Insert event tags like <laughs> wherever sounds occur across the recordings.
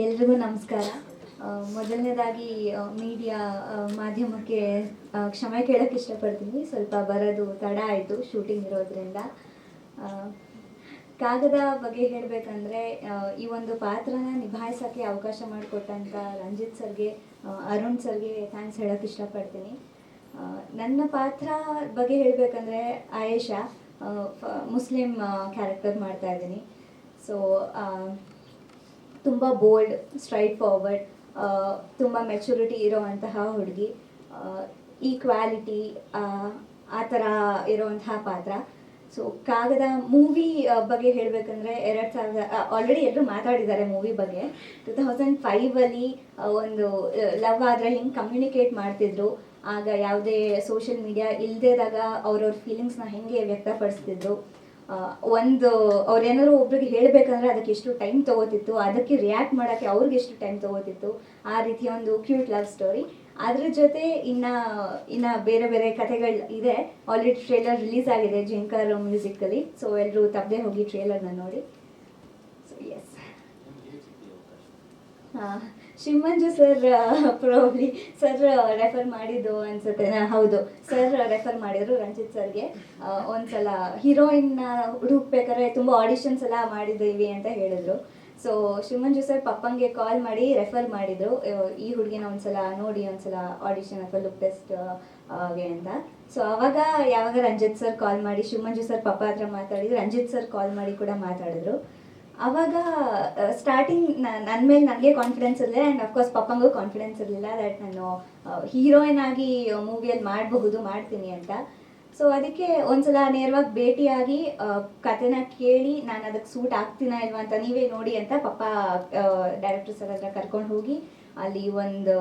ಎಲ್ರಿಗೂ ನಮಸ್ಕಾರ. ಮೊದಲನೇದಾಗಿ ಮೀಡಿಯಾ ಮಾಧ್ಯಮಕ್ಕೆ ಕ್ಷಮೆ ಕೇಳೋಕ್ಕೆ ಇಷ್ಟಪಡ್ತೀನಿ. ಸ್ವಲ್ಪ ಬರೋದು ತಡ ಆಯಿತು ಶೂಟಿಂಗ್ ಇರೋದ್ರಿಂದ. ಕಾಗದ ಬಗ್ಗೆ ಹೇಳಬೇಕಂದ್ರೆ ಈ ಒಂದು ಪಾತ್ರನ ನಿಭಾಯಿಸೋಕ್ಕೆ ಅವಕಾಶ ಮಾಡಿಕೊಟ್ಟಂಥ ರಂಜಿತ್ ಸರ್ಗೆ ಅರುಣ್ ಸರ್ಗೆ ಥ್ಯಾಂಕ್ಸ್ ಹೇಳೋಕ್ಕೆ ಇಷ್ಟಪಡ್ತೀನಿ. ನನ್ನ ಪಾತ್ರ ಬಗ್ಗೆ ಹೇಳಬೇಕಂದ್ರೆ, ಆಯೇಷಾ ಮುಸ್ಲಿಂ ಕ್ಯಾರೆಕ್ಟರ್ ಮಾಡ್ತಾ ಇದ್ದೀನಿ. ಸೊ ತುಂಬ ಬೋಲ್ಡ್ ಸ್ಟ್ರೈಟ್ ಫಾರ್ವರ್ಡ್ ತುಂಬ ಮೆಚುರಿಟಿ ಇರೋವಂತಹ ಹುಡುಗಿ. ಈಕ್ವಾಲಿಟಿ ಆ ಥರ ಇರೋವಂತಹ ಪಾತ್ರ. ಸೊ ಕಾಗದ ಮೂವಿ ಬಗ್ಗೆ ಹೇಳಬೇಕಂದ್ರೆ ಎರಡು ಸಾವಿರದ ಆಲ್ರೆಡಿ ಎಲ್ಲರೂ ಮಾತಾಡಿದ್ದಾರೆ ಮೂವಿ ಬಗ್ಗೆ. ಟು ತೌಸಂಡ್ ಫೈವಲ್ಲಿ ಒಂದು ಲವ್ ಆದರೆ ಹಿಂಗೆ ಕಮ್ಯುನಿಕೇಟ್ ಮಾಡ್ತಿದ್ರು. ಆಗ ಯಾವುದೇ ಸೋಷಿಯಲ್ ಮೀಡಿಯಾ ಇಲ್ಲದೇದಾಗ ಅವ್ರವ್ರ ಫೀಲಿಂಗ್ಸ್ನ ಹೆಂಗೆ ವ್ಯಕ್ತಪಡಿಸ್ತಿದ್ರು. ಒಂದು ಅವ್ರೇನಾದ್ರು ಒಬ್ರಿಗೆ ಹೇಳಬೇಕಂದ್ರೆ ಅದಕ್ಕೆ ಎಷ್ಟು ಟೈಮ್ ತಗೋತಿತ್ತು ಅದಕ್ಕೆ ರಿಯಾಕ್ಟ್ ಮಾಡೋಕ್ಕೆ ಅವ್ರಿಗೆ ಎಷ್ಟು ಟೈಮ್ ತಗೋತಿತ್ತು ಆ ರೀತಿಯ ಒಂದು ಕ್ಯೂಟ್ ಲವ್ ಸ್ಟೋರಿ ಅದ್ರ ಜೊತೆ ಇನ್ನ ಇನ್ನ ಬೇರೆ ಬೇರೆ ಕಥೆಗಳು ಇದೆ. ಆಲ್ರೆಡಿ ಟ್ರೇಲರ್ ರಿಲೀಸ್ ಆಗಿದೆ ಜಿಂಕರ್ ಮ್ಯೂಸಿಕಲ್ಲಿ ಸೊ ಎಲ್ಲರೂ ತಪ್ಪದೆ ಹೋಗಿ ಟ್ರೇಲರ್ನ ನೋಡಿ. So S Shivamanju sir probably sir refer ಮಾಡಿದ್ದು ಅನ್ಸುತ್ತೆ. ಹೌದು. ಸರ್ ರೆಫರ್ ಮಾಡಿದ್ರು ರಂಜಿತ್ ಸರ್ಗೆ ಸಲ ಒಂದ್ಸಲ ಹೀರೋಯಿನ್ ಹುಡುಕ್ಬೇಕಾದ್ರೆ ತುಂಬ ಆಡಿಷನ್ಸ್ ಎಲ್ಲ ಮಾಡಿದ್ದೀವಿ ಅಂತ ಹೇಳಿದ್ರು. ಸೊ ಶಿವಮಂಜು ಸರ್ ಪಪ್ಪಂಗೆ ಕಾಲ್ ಮಾಡಿ ರೆಫರ್ ಮಾಡಿದ್ರು. ಈ ಹುಡುಗಿನ ಒಂದ್ಸಲ ನೋಡಿ, ಒಂದ್ಸಲ ಆಡಿಷನ್ ಅಥವಾ ಲುಕ್ ಟೆಸ್ಟ್ಗೆ ಅಂತ. ಸೊ ಅವಾಗ ಯಾವಾಗ ರಂಜಿತ್ ಸರ್ ಕಾಲ್ ಮಾಡಿ ಶಿವಮಂಜು ಸರ್ ಪಪ್ಪ ಹತ್ರ ಮಾತಾಡಿದ್ರು, ರಂಜಿತ್ ಸರ್ ಕಾಲ್ ಮಾಡಿ ಕೂಡ ಮಾತಾಡಿದ್ರು. ಅವಾಗ ಸ್ಟಾರ್ಟಿಂಗ್ ನನ್ನ ಮೇಲೆ ನನಗೆ ಕಾನ್ಫಿಡೆನ್ಸ್ ಇರಲಿಲ್ಲ ಆ್ಯಂಡ್ ಅಫ್ಕೋರ್ಸ್ ಪಪ್ಪಂಗೂ ಕಾನ್ಫಿಡೆನ್ಸ್ ಇರಲಿಲ್ಲ ದಟ್ ನಾನು ಹೀರೋಯಿನ್ ಆಗಿ ಮೂವಿಯಲ್ಲಿ ಮಾಡಬಹುದು ಮಾಡ್ತೀನಿ ಅಂತ. ಸೊ ಅದಕ್ಕೆ ಒಂದ್ಸಲ ನೇರವಾಗಿ ಭೇಟಿಯಾಗಿ ಕತೆನ ಕೇಳಿ ನಾನು ಅದಕ್ಕೆ ಸೂಟ್ ಆಗ್ತೀನ ಇಲ್ವಾ ಅಂತ ನೀವೇ ನೋಡಿ ಅಂತ ಪಪ್ಪ ಡೈರೆಕ್ಟರ್ ಸರ್ ಹತ್ರ ಕರ್ಕೊಂಡು ಹೋಗಿ ಅಲ್ಲಿ ಒಂದು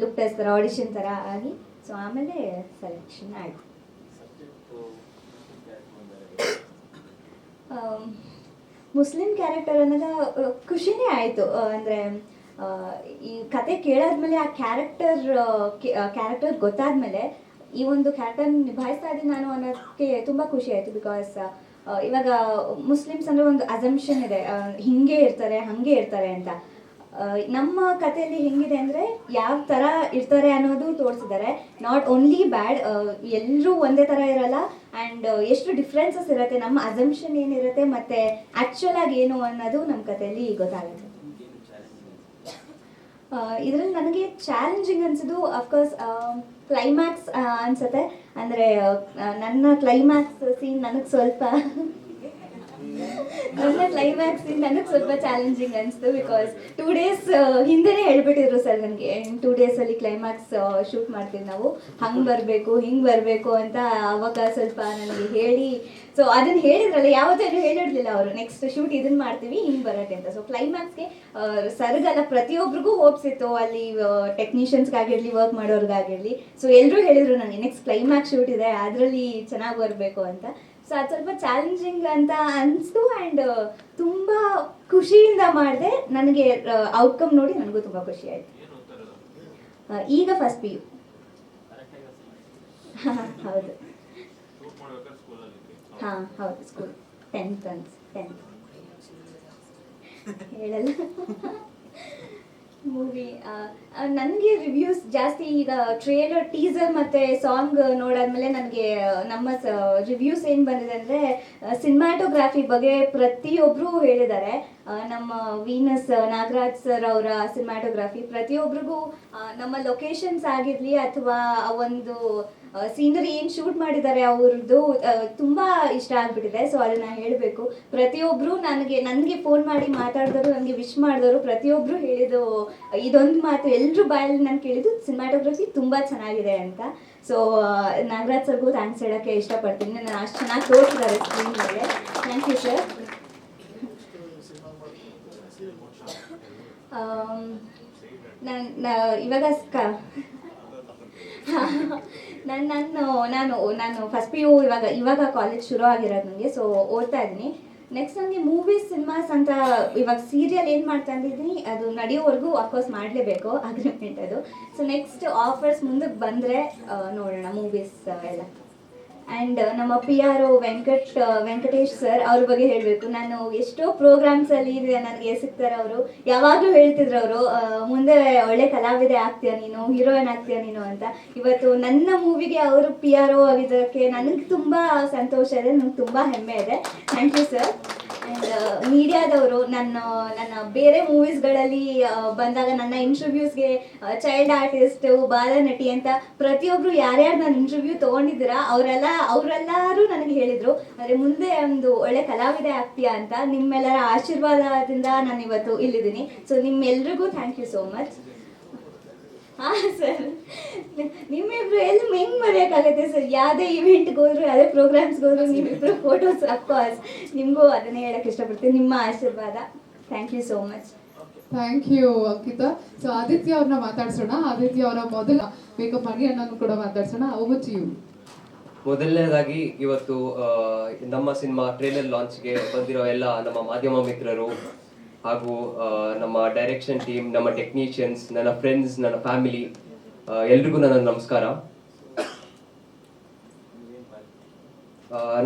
ಲುಕ್ ಟೆಸ್ಟ್ ಥರ ಆಡಿಷನ್ ಥರ ಆಗಿ ಸೊ ಆಮೇಲೆ ಸೆಲೆಕ್ಷನ್ ಆಯಿತು. ಮುಸ್ಲಿಂ ಕ್ಯಾರೆಕ್ಟರ್ ಅನ್ನೋದ ಖುಷಿನೇ ಆಯಿತು. ಅಂದರೆ ಈ ಕತೆ ಕೇಳಾದ್ಮೇಲೆ ಆ ಕ್ಯಾರೆಕ್ಟರ್ ಕ್ಯಾರೆಕ್ಟರ್ ಗೊತ್ತಾದ್ಮೇಲೆ ಈ ಒಂದು ಕ್ಯಾರೆಕ್ಟರ್ ನಿಭಾಯಿಸ್ತಾ ಇದ್ದೀನಿ ನಾನು ಅನ್ನೋದಕ್ಕೆ ತುಂಬ ಖುಷಿ ಆಯಿತು ಬಿಕಾಸ್ ಇವಾಗ ಮುಸ್ಲಿಮ್ಸ್ ಅಂದರೆ ಒಂದು ಅಸಂಪ್ಷನ್ ಇದೆ. ಹಿಂಗೆ ಇರ್ತಾರೆ, ಹಾಗೆ ಇರ್ತಾರೆ ಅಂತ. ನಮ್ಮ ಕಥೆಯಲ್ಲಿ ಹೆಂಗಿದೆ ಅಂದರೆ ಯಾವ ಥರ ಇರ್ತಾರೆ ಅನ್ನೋದು ತೋರಿಸಿದ್ದಾರೆ. ನಾಟ್ ಓನ್ಲಿ ಬ್ಯಾಡ್ ಎಲ್ಲರೂ ಒಂದೇ ಥರ ಇರಲ್ಲ. ಆ್ಯಂಡ್ ಎಷ್ಟು ಡಿಫ್ರೆನ್ಸಸ್ ಇರುತ್ತೆ ನಮ್ಮ ಅಸಂಪ್ಷನ್ ಏನಿರುತ್ತೆ ಮತ್ತು ಆ್ಯಕ್ಚುಲ್ ಆಗಿ ಏನು ಅನ್ನೋದು ನಮ್ಮ ಕಥೆಯಲ್ಲಿ ಗೊತ್ತಾಗುತ್ತೆ. <laughs> ಇದರಲ್ಲಿ ನನಗೆ ಚಾಲೆಂಜಿಂಗ್ ಅನ್ಸೋದು ಅಫ್ಕೋರ್ಸ್ ಕ್ಲೈಮ್ಯಾಕ್ಸ್ ಅನ್ಸುತ್ತೆ. ಅಂದರೆ ನನ್ನ ಕ್ಲೈಮ್ಯಾಕ್ಸ್ ಸೀನ್ ನನಗೆ ಸ್ವಲ್ಪ ನನ್ನ ಕ್ಲೈಮ್ಯಾಕ್ಸ್ ನನಗೆ ಸ್ವಲ್ಪ ಚಾಲೆಂಜಿಂಗ್ ಅನಿಸ್ತು ಬಿಕಾಸ್ ಟೂ ಡೇಸ್ ಹಿಂದೆನೇ ಹೇಳ್ಬಿಟ್ಟಿದ್ರು ಸರ್ ನನಗೆ. ಟೂ ಡೇಸಲ್ಲಿ ಕ್ಲೈಮ್ಯಾಕ್ಸ್ ಶೂಟ್ ಮಾಡ್ತೀವಿ ನಾವು. ಹಂಗೆ ಬರಬೇಕು, ಹಿಂಗೆ ಬರಬೇಕು ಅಂತ ಅವಾಗ ಸ್ವಲ್ಪ ನನಗೆ ಹೇಳಿ. ಸೊ ಅದನ್ನು ಹೇಳಿದ್ರಲ್ಲ, ಯಾವತ್ತೂ ಹೇಳಿರ್ಲಿಲ್ಲ ಅವರು. ನೆಕ್ಸ್ಟ್ ಶೂಟ್ ಇದನ್ನ ಮಾಡ್ತೀವಿ, ಹಿಂಗೆ ಬರತ್ತೆ ಅಂತ. ಸೊ ಕ್ಲೈಮ್ಯಾಕ್ಸ್ಗೆ ಸರ್ಗಲ್ಲ ಪ್ರತಿಯೊಬ್ಬರಿಗೂ ಹೋಪ್ಸ್ ಇತ್ತು. ಅಲ್ಲಿ ಟೆಕ್ನಿಷಿಯನ್ಸ್ಗಾಗಿರಲಿ ವರ್ಕ್ ಮಾಡೋರ್ಗಾಗಿರ್ಲಿ. ಸೊ ಎಲ್ಲರೂ ಹೇಳಿದ್ರು ನನಗೆ ನೆಕ್ಸ್ಟ್ ಕ್ಲೈಮ್ಯಾಕ್ಸ್ ಶೂಟ್ ಇದೆ, ಅದರಲ್ಲಿ ಚೆನ್ನಾಗಿ ಬರಬೇಕು ಅಂತ. ಸೊ ಅದು ಸ್ವಲ್ಪ ಚಾಲೆಂಜಿಂಗ್ ಅಂತ ಅನಿಸ್ತು ಆ್ಯಂಡ್ ತುಂಬ ಖುಷಿಯಿಂದ ಮಾಡಿದೆ. ನನಗೆ ಔಟ್ಕಮ್ ನೋಡಿ ನನಗೂ ತುಂಬ ಖುಷಿ ಆಯಿತು. ಈಗ ಫಸ್ಟ್ ಪಿ ಯು ಹೌದು. ಹಾಂ ಹೌದು ಸ್ಕೂಲ್ ಟೆಂತ್ ಅನ್ಸ್ ಟೆಂತ್ ಹೇಳಲ್ಲ. ಮೂವಿ ನನಗೆ ರಿವ್ಯೂಸ್ ಜಾಸ್ತಿ ಈಗ ಟ್ರೇಲರ್ ಟೀಸರ್ ಮತ್ತು ಸಾಂಗ್ ನೋಡಾದ್ಮೇಲೆ ನನಗೆ ನಮ್ಮ ರಿವ್ಯೂಸ್ ಏನು ಬಂದಿದೆ ಅಂದರೆ ಸಿನಿಮಾಟೋಗ್ರಾಫಿ ಬಗ್ಗೆ ಪ್ರತಿಯೊಬ್ಬರು ಹೇಳಿದ್ದಾರೆ. ನಮ್ಮ ವೀನಸ್ ನಾಗರಾಜ್ ಸರ್ ಅವರ ಸಿನಿಮಾಟೋಗ್ರಾಫಿ ಪ್ರತಿಯೊಬ್ಬರಿಗೂ ನಮ್ಮ ಲೊಕೇಶನ್ಸ್ ಆಗಿರಲಿ ಅಥವಾ ಒಂದು ಸೀನರಿ ಏನು ಶೂಟ್ ಮಾಡಿದ್ದಾರೆ ಅವ್ರದ್ದು ತುಂಬ ಇಷ್ಟ ಆಗಿಬಿಟ್ಟಿದೆ. ಸೊ ಅದನ್ನ ಹೇಳಬೇಕು. ಪ್ರತಿಯೊಬ್ಬರು ನನಗೆ ನನಗೆ ಫೋನ್ ಮಾಡಿ ಮಾತಾಡಿದವರು, ನನಗೆ ವಿಶ್ ಮಾಡಿದವರು ಪ್ರತಿಯೊಬ್ಬರು ಹೇಳಿದ್ದು, ಇದೊಂದು ಮಾತು ಎಲ್ಲರೂ ಬಾಯಲ್ಲಿ ನಾನು ಕೇಳಿದ್ದು ಸಿನಿಮಾಟೋಗ್ರಫಿ ತುಂಬ ಚೆನ್ನಾಗಿದೆ ಅಂತ. ಸೊ ನಾಗರಾಜ್ ಸರ್ಗೂ ಥ್ಯಾಂಕ್ಸ್ ಹೇಳೋಕ್ಕೆ ಇಷ್ಟಪಡ್ತೀನಿ. ನಾನು ಅಷ್ಟು ಚೆನ್ನಾಗಿ ತೋರಿಸಿದ್ದಾರೆ ಸ್ಕ್ರೀನ್ ಮೇಲೆ. ಥ್ಯಾಂಕ್ ಯು ಸರ್ ನಾನು ಇವಾಗ <laughs> ನಾನು ನಾನು ನಾನು ನಾನು ಫಸ್ಟ್ ಪಿ ಯು ಇವಾಗ ಇವಾಗ ಕಾಲೇಜ್ ಶುರು ಆಗಿರೋದು ನನಗೆ ಸೊ ಓದ್ತಾ ಇದ್ದೀನಿ. ನೆಕ್ಸ್ಟ್ ನನಗೆ ಮೂವೀಸ್ ಸಿನಿಮಾಸ್ ಅಂತ ಇವಾಗ ಸೀರಿಯಲ್ ಏನು ಮಾಡ್ತಾ ಇದ್ದೀನಿ, ಅದು ನಡೆಯೋವರೆಗೂ ಅಫ್ಕೋರ್ಸ್ ಮಾಡಲೇಬೇಕು ಅಗ್ರಿಮೆಂಟ್ ಅದು. ಸೊ ನೆಕ್ಸ್ಟ್ ಆಫರ್ಸ್ ಮುಂದಕ್ಕೆ ಬಂದರೆ ನೋಡೋಣ ಮೂವೀಸ್ ಎಲ್ಲ. ಆ್ಯಂಡ್ ನಮ್ಮ P R O Venkat Venkatesh sir ಅವ್ರ ಬಗ್ಗೆ ಹೇಳಬೇಕು. ನಾನು ಎಷ್ಟೋ ಪ್ರೋಗ್ರಾಮ್ಸಲ್ಲಿ ನನಗೆ ಸಿಗ್ತಾರೆ ಅವರು. ಯಾವಾಗಲೂ ಹೇಳ್ತಿದ್ರು ಅವರು ಮುಂದೆ ಒಳ್ಳೆ ಕಲಾವಿದೆ ಆಗ್ತೀಯ ನೀನು, ಹೀರೋಯಿನ್ ಆಗ್ತೀಯ ನೀನು ಅಂತ. ಇವತ್ತು ನನ್ನ ಮೂವಿಗೆ ಅವರು ಪಿ ಆರ್ ಒ ಆಗಿದ್ದಕ್ಕೆ ನನಗೆ ತುಂಬ ಸಂತೋಷ ಇದೆ ನನಗೆ ತುಂಬ ಹೆಮ್ಮೆ ಇದೆ. ಥ್ಯಾಂಕ್ ಯು ಸರ್ ಮೀಡಿಯಾದವರು ನನ್ನ ನನ್ನ ಬೇರೆ ಮೂವೀಸ್ಗಳಲ್ಲಿ ಬಂದಾಗ ನನ್ನ ಇಂಟರ್ವ್ಯೂಸ್ಗೆ ಚೈಲ್ಡ್ ಆರ್ಟಿಸ್ಟು ಬಾಲನಟಿ ಅಂತ ಪ್ರತಿಯೊಬ್ಬರು ಯಾರ್ಯಾರು ನಾನು ಇಂಟರ್ವ್ಯೂ ತೊಗೊಂಡಿದ್ದೀರಾ, ಅವರೆಲ್ಲ, ಅವರೆಲ್ಲರೂ ನನಗೆ ಹೇಳಿದರು ಆದರೆ ಮುಂದೆ ಒಂದು ಒಳ್ಳೆ ಕಲಾವಿದೆ ಆಗ್ತೀಯಾ ಅಂತ ನಿಮ್ಮೆಲ್ಲರ ಆಶೀರ್ವಾದದಿಂದ ನಾನು ಇವತ್ತು ಇಲ್ಲಿದ್ದೀನಿ. ಸೊ ನಿಮ್ಮೆಲ್ರಿಗೂ ಥ್ಯಾಂಕ್ ಯು ಸೋ ಮಚ್ ಹಾಂ ಸರ್ ನಿಮ್ಮಿಬ್ರು ಎಲ್ಲಿ ಹೆಂಗ್ ಮರೆಯೋಕ್ಕಾಗತ್ತೆ ಸರ್ ಯಾವುದೇ ಇವೆಂಟ್ಗೆ ಹೋದ್ರು ಯಾವುದೇ ಪ್ರೋಗ್ರಾಮ್ಸ್ಗೆ ಹೋದ್ರು ನಿಮ್ಮಿಬ್ರು ಫೋಟೋಸ್ ಅಫ್ಕೋರ್ಸ್ ನಿಮಗೂ ಅದನ್ನೇ ಹೇಳಕ್ಕೆ ಇಷ್ಟಪಡ್ತೀನಿ. ನಿಮ್ಮ ಆಶೀರ್ವಾದ. Thank you so much thank you Ankita. So Aditya ಅವ್ರನ್ನ ಮಾತಾಡ್ಸೋಣ. ಆದಿತ್ಯ ಅವರ ಮೊದಲ ಮೇಕಪ್ ಮಾಡಿ ಅಣ್ಣನು ಕೂಡ ಮಾತಾಡ್ಸೋಣ. ಓವರ್ ಟು ಯು ಮೊದಲನೇದಾಗಿ ಇವತ್ತು ನಮ್ಮ ಸಿನಿಮಾ ಟ್ರೇಲರ್ ಲಾಂಚ್ಗೆ ಬಂದಿರೋ ಎಲ್ಲ ನಮ್ಮ ಮಾಧ್ಯಮ ಮಿತ್ರರು ಹಾಗೂ ನಮ್ಮ ಡೈರೆಕ್ಷನ್ ಟೀಮ್ ನಮ್ಮ ಟೆಕ್ನಿಷಿಯನ್ಸ್ ನನ್ನ ಫ್ರೆಂಡ್ಸ್ ನನ್ನ ಫ್ಯಾಮಿಲಿ ಎಲ್ರಿಗೂ ನನ್ನ ನಮಸ್ಕಾರ.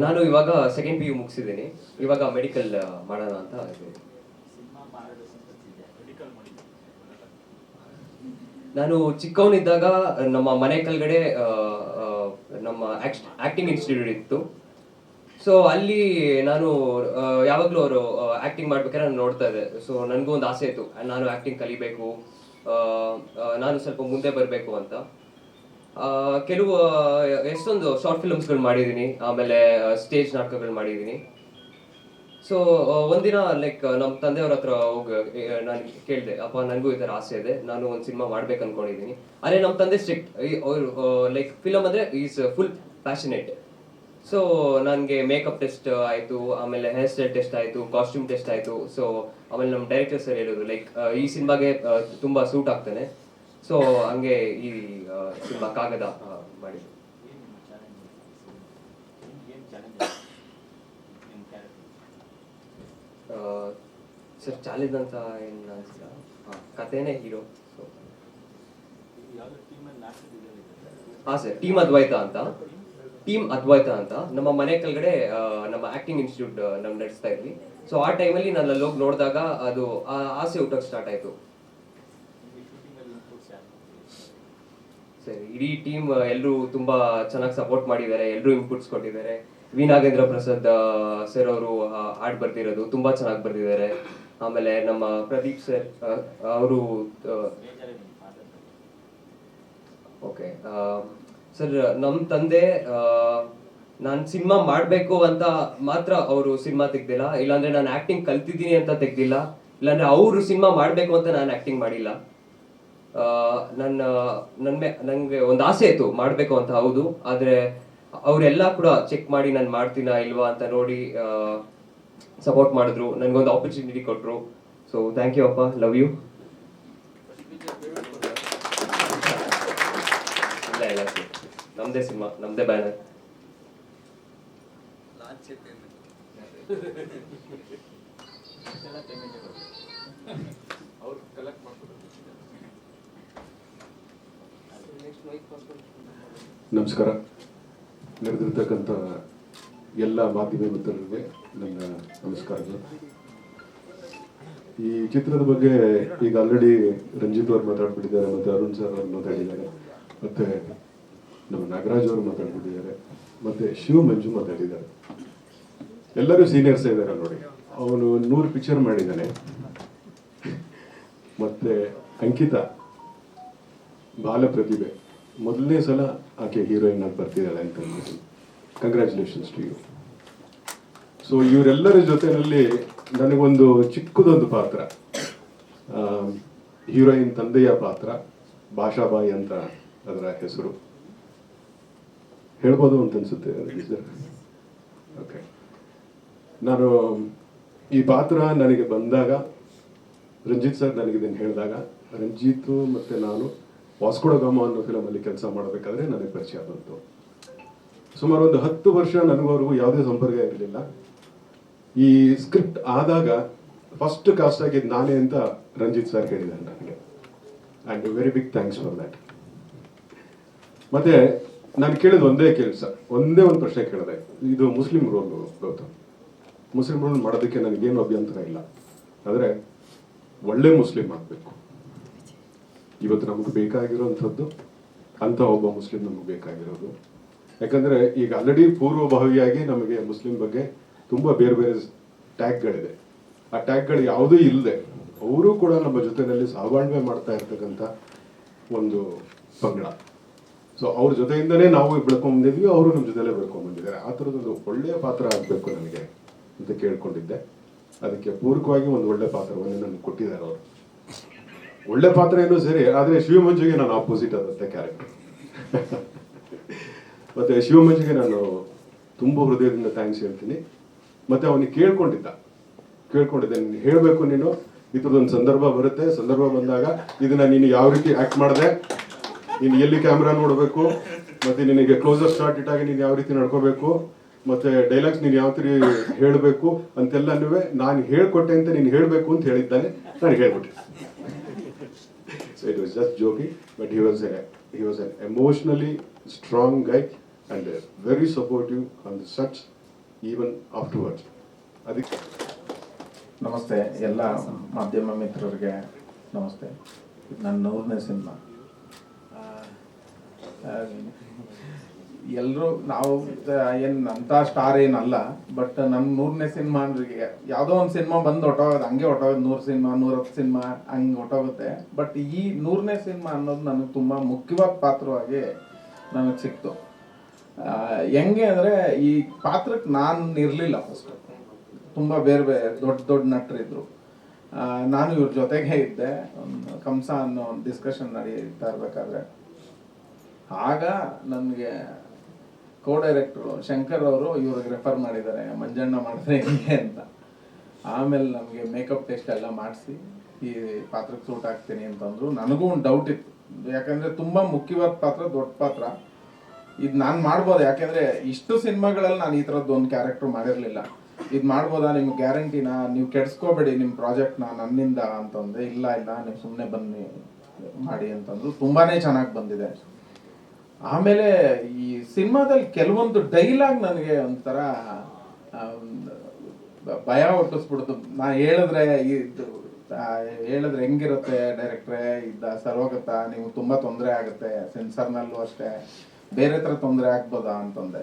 ನಾನು ಇವಾಗ ಸೆಕೆಂಡ್ ಪಿ ಯು ಮುಗಿಸಿದ್ದೀನಿ. ಇವಾಗ ಮೆಡಿಕಲ್ ಮಾಡೋಣ ಅಂತ ನಾನು ಚಿಕ್ಕವನಿದ್ದಾಗ ನಮ್ಮ ಮನೆ ಕೆಳಗಡೆ ನಮ್ಮ ಆಕ್ಟಿಂಗ್ ಇನ್ಸ್ಟಿಟ್ಯೂಟ್ ಇತ್ತು. ಸೊ ಅಲ್ಲಿ ನಾನು ಯಾವಾಗಲೂ ಅವರು ಆಕ್ಟಿಂಗ್ ಮಾಡ್ಬೇಕಾದ್ರೆ ನಾನು ನೋಡ್ತಾ ಇದ್ದೆ. ಸೊ ನನಗೂ ಒಂದು ಆಸೆ ಇತ್ತು. ನಾನು ಆಕ್ಟಿಂಗ್ ಕಲಿಬೇಕು ನಾನು ಸ್ವಲ್ಪ ಮುಂದೆ ಬರಬೇಕು ಅಂತ. ಕೆಲವು ಎಷ್ಟೊಂದು ಶಾರ್ಟ್ ಫಿಲಮ್ಸ್ಗಳು ಮಾಡಿದ್ದೀನಿ. ಆಮೇಲೆ ಸ್ಟೇಜ್ ನಾಟಕಗಳು ಮಾಡಿದ್ದೀನಿ. ಸೊ ಒಂದಿನ ಲೈಕ್ ನಮ್ಮ ತಂದೆಯವ್ರ ಹತ್ರ ಹೋಗಿ ನಾನು ಕೇಳಿದೆ, ಅಪ್ಪ, ನನಗೂ ಈ ಥರ ಆಸೆ ಇದೆ. ನಾನು ಒಂದು ಸಿನಿಮಾ ಮಾಡ್ಬೇಕು ಅನ್ಕೊಂಡಿದ್ದೀನಿ ಅದೇ ನಮ್ಮ ತಂದೆ ಸ್ಟ್ರಿಕ್ಟ್ ಲೈಕ್ ಫಿಲಮ್ ಅಂದರೆ ಈಸ್ ಫುಲ್ ಪ್ಯಾಷನೇಟ್ ಸೊ ನನಗೆ ಮೇಕಪ್ ಟೆಸ್ಟ್ ಆಯಿತು ಆಮೇಲೆ ಹೇರ್ ಸ್ಟೈಲ್ ಟೆಸ್ಟ್ ಆಯಿತು ಕಾಸ್ಟ್ಯೂಮ್ ಟೆಸ್ಟ್ ಆಯಿತು. ಸೊ ಆಮೇಲೆ ನಮ್ಮ ಡೈರೆಕ್ಟರ್ ಸರ್ ಹೇಳಿದ್ರು ಲೈಕ್ ಈ ಸಿನಿಮಾಗೆ ತುಂಬ ಸೂಟ್ ಆಗ್ತಾನೆ. ಸೊ ಹಂಗೆ ಈ ಸಿನಿಮಾ ಕಾಗದ ಮಾಡಿದ್ರು. ಸರ್ ಚಾಲೆಂಜ್ ಅಂತ ಏನು ಅನ್ಸಿಲ್ಲ. ಹಾಂ ಕಥೆನೇ ಹೀರೋ ಸೊ ಹಾಂ ಸರ್ ಟೀಮ್ ಅದ್ವೈತ ಅಂತ. ಟೀಮ್ ಅದ್ವೈತ ಅಂತ. ನಮ್ಮ ಮನೆ ಕೆಳಗಡೆ ನಮ್ಮ ಆಕ್ಟಿಂಗ್ ಇನ್ಸ್ಟಿಟ್ಯೂಟ್ ನಾವು ನಡೆಸ್ತಾ ಇದ್ವಿ. ಸೊ ಆ ಟೈಮಲ್ಲಿ ನಾನು ಅಲ್ಲಿ ಹೋಗಿ ನೋಡಿದಾಗ ಅದು ಆ ಆಸೆ ಹುಟ್ಟೋಕೆ ಸ್ಟಾರ್ಟ್ ಆಯಿತು. ಸರಿ ಇಡೀ ಟೀಮ್ ಎಲ್ಲರೂ ತುಂಬಾ ಚೆನ್ನಾಗಿ ಸಪೋರ್ಟ್ ಮಾಡಿದ್ದಾರೆ ಎಲ್ಲರೂ ಇನ್ಪುಟ್ಸ್ ಕೊಟ್ಟಿದ್ದಾರೆ. ವಿ. ನಾಗೇಂದ್ರ ಪ್ರಸಾದ್ ಸರ್ ಅವರು ಹಾಡ್ ಬರ್ದಿರೋದು ತುಂಬಾ ಚೆನ್ನಾಗಿ ಬರ್ದಿದ್ದಾರೆ. ಆಮೇಲೆ ನಮ್ಮ ಪ್ರದೀಪ್ ಸರ್ ಅವರು ಓಕೆ ಸರ್ ನಮ್ಮ ತಂದೆ ನಾನು ಸಿನಿಮಾ ಮಾಡಬೇಕು ಅಂತ ಮಾತ್ರ ಅವರು ಸಿನಿಮಾ ತೆಗ್ದಿಲ್ಲ. ಇಲ್ಲಾಂದ್ರೆ ನಾನು ಆಕ್ಟಿಂಗ್ ಕಲ್ತಿದ್ದೀನಿ ಅಂತ ತೆಗ್ದಿಲ್ಲ. ಇಲ್ಲಾಂದ್ರೆ ಅವರು ಸಿನಿಮಾ ಮಾಡಬೇಕು ಅಂತ ನಾನು ಆಕ್ಟಿಂಗ್ ಮಾಡಿಲ್ಲ. ನನ್ನ ನನ್ನ ನನಗೆ ಒಂದು ಆಸೆ ಇತ್ತು ಮಾಡಬೇಕು ಅಂತ, ಹೌದು. ಆದರೆ ಅವರೆಲ್ಲ ಕೂಡ ಚೆಕ್ ಮಾಡಿ ನಾನು ಮಾಡ್ತೀನಾ ಇಲ್ವಾ ಅಂತ ನೋಡಿ ಸಪೋರ್ಟ್ ಮಾಡಿದ್ರು. ನನಗೊಂದು ಆಪರ್ಚುನಿಟಿ ಕೊಟ್ಟರು ಸೊ ಥ್ಯಾಂಕ್ ಯು ಅಪ್ಪ. ಲವ್ ಯು ಇಲ್ಲ ಇಲ್ಲ ಸರ್ ನಮ್ಮದೇ ಸಿನಿಮಾ ನಮ್ಮದೇ ಬ್ಯಾನರ್ ನಮಸ್ಕಾರ. ನಡೆದಿರ್ತಕ್ಕಂಥ ಎಲ್ಲ ಮಾಧ್ಯಮ ಮಿತ್ರರಿಗೆ ನನ್ನ ನಮಸ್ಕಾರಗಳು ಈ ಚಿತ್ರದ ಬಗ್ಗೆ ಈಗ ಆಲ್ರೆಡಿ ರಂಜಿತ್ ಅವ್ರು ಮಾತಾಡ್ಬಿಟ್ಟಿದ್ದಾರೆ ಮತ್ತೆ ಅರುಣ್ ಸರ್ ಅವ್ರು ಮಾತಾಡಿದ್ದಾರೆ ಮತ್ತೆ ನಮ್ಮ ನಾಗರಾಜ್ ಅವರು ಮಾತಾಡ್ಬಿಟ್ಟಿದ್ದಾರೆ ಮತ್ತೆ ಶಿವ ಮಂಜು ಮಾತಾಡಿದ್ದಾರೆ. ಎಲ್ಲರೂ ಸೀನಿಯರ್ಸ್ ಇದ್ದಾರೆ ನೋಡಿ. ಅವನು ನೂರು ಪಿಕ್ಚರ್ ಮಾಡಿದ್ದಾನೆ. ಮತ್ತೆ ಅಂಕಿತಾ, ಬಾಲ ಪ್ರತಿಭೆ. ಮೊದಲನೇ ಸಲ ಆಕೆ ಹೀರೋಯಿನ್ ಆಗಿ ಬರ್ತಿದ್ದಾಳೆ ಅಂತ ಕಂಗ್ರ್ಯಾಚುಲೇಷನ್ಸ್ ಟು ಯು ಸೊ ಇವರೆಲ್ಲರ ಜೊತೆಯಲ್ಲಿ ನನಗೊಂದು ಚಿಕ್ಕದೊಂದು ಪಾತ್ರ. ಹೀರೋಯಿನ್ ತಂದೆಯ ಪಾತ್ರ, ಭಾಷಾಬಾಯಿ ಅಂತ ಅದರ ಹೆಸರು. ಹೇಳ್ಬೋದು ಅಂತ ಅನ್ಸುತ್ತೆ ಓಕೆ ನಾನು ಈ ಪಾತ್ರ ನನಗೆ ಬಂದಾಗ ರಂಜಿತ್ ಸರ್ ನನಗೆ ಇದನ್ನು ಹೇಳಿದಾಗ ರಂಜಿತ್ ಮತ್ತೆ ನಾನು ವಾಸ್ಕೊಡಗಾಮ ಅನ್ನೋ ಫಿಲಮಲ್ಲಿ ಕೆಲಸ ಮಾಡಬೇಕಾದ್ರೆ ನನಗೆ ಪರಿಚಯ ಬಂತು. ಸುಮಾರು ಒಂದು ಹತ್ತು ವರ್ಷ ನನಗವ್ರಿಗೂ ಯಾವುದೇ ಸಂಪರ್ಕ ಇರಲಿಲ್ಲ. ಈ ಸ್ಕ್ರಿಪ್ಟ್ ಆದಾಗ ಫಸ್ಟ್ ಕಾಸ್ಟ್ ಆಗಿದ್ದು ನಾನೇ ಅಂತ ರಂಜಿತ್ ಸರ್ ಹೇಳಿದ್ದಾರೆ ನನಗೆ. And very big thanks for that ಮತ್ತೆ ನಾನು ಕೇಳಿದ ಒಂದೇ ಕೆಲಸ, ಒಂದೇ ಒಂದು ಪ್ರಶ್ನೆ ಕೇಳಿದೆ. ಇದು Muslim role Gautam. Muslim role ಮಾಡೋದಕ್ಕೆ ನನಗೇನು ಅಭ್ಯಂತರ ಇಲ್ಲ. ಆದರೆ ಒಳ್ಳೆ ಮುಸ್ಲಿಂ ಆಗಬೇಕು. ಇವತ್ತು ನಮಗೆ ಬೇಕಾಗಿರುವಂಥದ್ದು ಅಂಥ ಒಬ್ಬ ಮುಸ್ಲಿಂ ನಮಗೆ ಬೇಕಾಗಿರೋದು. ಯಾಕಂದರೆ ಈಗ ಆಲ್ರೆಡಿ ಪೂರ್ವಭಾವಿಯಾಗಿ ನಮಗೆ ಮುಸ್ಲಿಂ ಬಗ್ಗೆ ತುಂಬ ಬೇರೆ ಬೇರೆ ಟ್ಯಾಗ್ಗಳಿದೆ. ಆ ಟ್ಯಾಗ್ಗಳು ಯಾವುದೂ ಇಲ್ಲದೆ ಅವರು ಕೂಡ ನಮ್ಮ ಜೊತೆಯಲ್ಲಿ ಸಹಬಾಳ್ವೆ ಮಾಡ್ತಾ ಇರ್ತಕ್ಕಂಥ ಒಂದು ಪಂಗಡ. ಸೊ ಅವ್ರ ಜೊತೆಯಿಂದನೇ ನಾವು ಬೆಳ್ಕೊಂಬಂದಿದ್ವಿ ಅವರು ನಮ್ಮ ಜೊತೆಲೇ ಬೆಳ್ಕೊಂಡ್ಬಂದಿದ್ದಾರೆ ಆ ಥರದೊಂದು ಒಳ್ಳೆಯ ಪಾತ್ರ ಆಗಬೇಕು ನನಗೆ ಅಂತ ಕೇಳ್ಕೊಂಡಿದ್ದೆ. ಅದಕ್ಕೆ ಪೂರಕವಾಗಿ ಒಂದು ಒಳ್ಳೆ ಪಾತ್ರವನ್ನು ನನಗೆ ಕೊಟ್ಟಿದ್ದಾರೆ ಅವರು. ಒಳ್ಳೆ ಪಾತ್ರ ಏನು ಸರಿ, ಆದರೆ ಶಿವಮಂಜುಗೆ ನಾನು ಆಪೋಸಿಟ್ ಆದಂಥ ಕ್ಯಾರೆಕ್ಟರ್ ಮತ್ತು ಶಿವಮಂಜುಗೆ ನಾನು ತುಂಬ ಹೃದಯದಿಂದ ಥ್ಯಾಂಕ್ಸ್ ಹೇಳ್ತೀನಿ. ಮತ್ತು ಅವನಿಗೆ ಕೇಳ್ಕೊಂಡಿದ್ದ. ಕೇಳ್ಕೊಂಡಿದ್ದೆ, ನೀನು ಹೇಳಬೇಕು ನೀನು, ಈ ಥರದೊಂದು ಸಂದರ್ಭ ಬರುತ್ತೆ. ಸಂದರ್ಭ ಬಂದಾಗ ಇದನ್ನು ನೀನು ಯಾವ ರೀತಿ ಆ್ಯಕ್ಟ್ ಮಾಡಿದೆ? ನೀನು ಎಲ್ಲಿ ಕ್ಯಾಮ್ರಾ ನೋಡಬೇಕು? ಮತ್ತೆ ನಿನಗೆ ಕ್ಲೋಸರ್ ಶಾಟ್ ಇಟ್ಟಾಗಿ ನೀನು ಯಾವ ರೀತಿ ನಡ್ಕೋಬೇಕು? ಮತ್ತೆ ಡೈಲಾಗ್ಸ್ ನೀನು ಯಾವ ರೀತಿ ಹೇಳಬೇಕು? ಅಂತೆಲ್ಲನೂ ನಾನು ಹೇಳ್ಕೊಟ್ಟೆ ಅಂತ ನೀನು ಹೇಳಬೇಕು ಅಂತ ಹೇಳಿದ್ದಾನೆ. ನಾನು ಹೇಳ್ಬಿಟ್ಟೆ so it was just Jogi but he was a, he was an strong strong guy very supportive on the such even after even afterwards. ಅದಕ್ಕೆ ನಮಸ್ತೆ. ಎಲ್ಲ ಮಾಧ್ಯಮ ಮಿತ್ರರಿಗೆ ನಮಸ್ತೆ. ನನ್ನ ನೂರನೇ ಸಿನಿಮಾ. ಎಲ್ಲರೂ ನಾವು ಏನು ಅಂತ ಸ್ಟಾರ್ ಏನಲ್ಲ ಬಟ್ ನಮ್ಮ ನೂರನೇ ಸಿನಿಮಾ ಅಂದ್ರೆ ಯಾವುದೋ ಒಂದು ಸಿನಿಮಾ ಬಂದು ಹೊಟ್ಟೋಗೋದು ಹಂಗೆ ಹೊಟ್ಟೋಗೋದು ನೂರು ಸಿನಿಮಾ ನೂರತ್ತು ಸಿನಿಮಾ ಹಂಗೆ ಹೊಟ್ಟೋಗುತ್ತೆ ಬಟ್ ಈ ನೂರನೇ ಸಿನಿಮಾ ಅನ್ನೋದು ನನಗೆ ತುಂಬ ಮುಖ್ಯವಾದ ಪಾತ್ರವಾಗಿ ನನಗೆ ಸಿಕ್ತು. ಹೆಂಗೆ ಅಂದರೆ ಈ ಪಾತ್ರಕ್ಕೆ ನಾನು ಇರಲಿಲ್ಲ ಫಸ್ಟು ತುಂಬ ಬೇರೆ ಬೇರೆ, ದೊಡ್ಡ ದೊಡ್ಡ ನಟರಿದ್ರು. ನಾನು ಇವ್ರ ಜೊತೆಗೆ ಇದ್ದೆ. ಕಂಸ ಅನ್ನೋ ಒಂದು ಡಿಸ್ಕಷನ್ ನಡೀತಾ ಇರ್ಬೇಕಾದ್ರೆ. ಆಗ ನನಗೆ ಕೋ ಡೈರೆಕ್ಟ್ರು ಶಂಕರ್ ಅವರು ಇವ್ರಿಗೆ ರೆಫರ್ ಮಾಡಿದ್ದಾರೆ, ಮಂಜಣ್ಣ ಮಾಡಿದ್ರೆ ಹೀಗೆ ಅಂತ. ಆಮೇಲೆ ನಮಗೆ ಮೇಕಪ್ ಟೆಸ್ಟ್ ಎಲ್ಲ ಮಾಡಿಸಿ, ಈ ಪಾತ್ರಕ್ಕೆ ಸೂಟ್ ಹಾಕ್ತೀನಿ ಅಂತಂದ್ರು. ನನಗೂ ಒಂದು ಡೌಟ್ ಇತ್ತು. ಯಾಕಂದರೆ ತುಂಬ ಮುಖ್ಯವಾದ ಪಾತ್ರ, ದೊಡ್ಡ ಪಾತ್ರ. ಇದು ನಾನು ಮಾಡ್ಬೋದು. ಯಾಕೆಂದರೆ ಇಷ್ಟು ಸಿನಿಮಾಗಳಲ್ಲಿ ನಾನು ಈ ಥರದ್ದು ಒಂದು ಕ್ಯಾರೆಕ್ಟರ್ ಮಾಡಿರಲಿಲ್ಲ. ಇದು ಮಾಡ್ಬೋದಾ? ನಿಮ್ಗೆ ಗ್ಯಾರಂಟಿನಾ ನೀವು ಕೆಡ್ಸ್ಕೋಬೇಡಿ ನಿಮ್ಮ ಪ್ರಾಜೆಕ್ಟ್ನ ನನ್ನಿಂದ ಅಂತಂದೆ ಇಲ್ಲ ಇಲ್ಲ, ನೀವು ಸುಮ್ಮನೆ ಬನ್ನಿ, ಮಾಡಿ ಅಂತಂದ್ರು. ತುಂಬಾ ಚೆನ್ನಾಗಿ ಬಂದಿದೆ. ಆಮೇಲೆ ಈ ಸಿನಿಮಾದಲ್ಲಿ ಕೆಲವೊಂದು ಡೈಲಾಗ್ ನನಗೆ ಒಂಥರ ಭಯ ಹುಟ್ಟಿಸ್ಬಿಡ್ತು. ನಾ ಹೇಳಿದ್ರೆ ಇದು ಹೇಳಿದ್ರೆ ಹೆಂಗಿರುತ್ತೆ ಡೈರೆಕ್ಟ್ರೆ ಇದ್ದ ಸರೋಗತ, ನೀವು ತುಂಬಾ ತೊಂದರೆ ಆಗುತ್ತೆ ಸೆನ್ಸರ್ನಲ್ಲೂ ಅಷ್ಟೇ. ಬೇರೆ ಥರ ತೊಂದರೆ ಆಗ್ಬೋದಾ ಅಂತಂದೆ.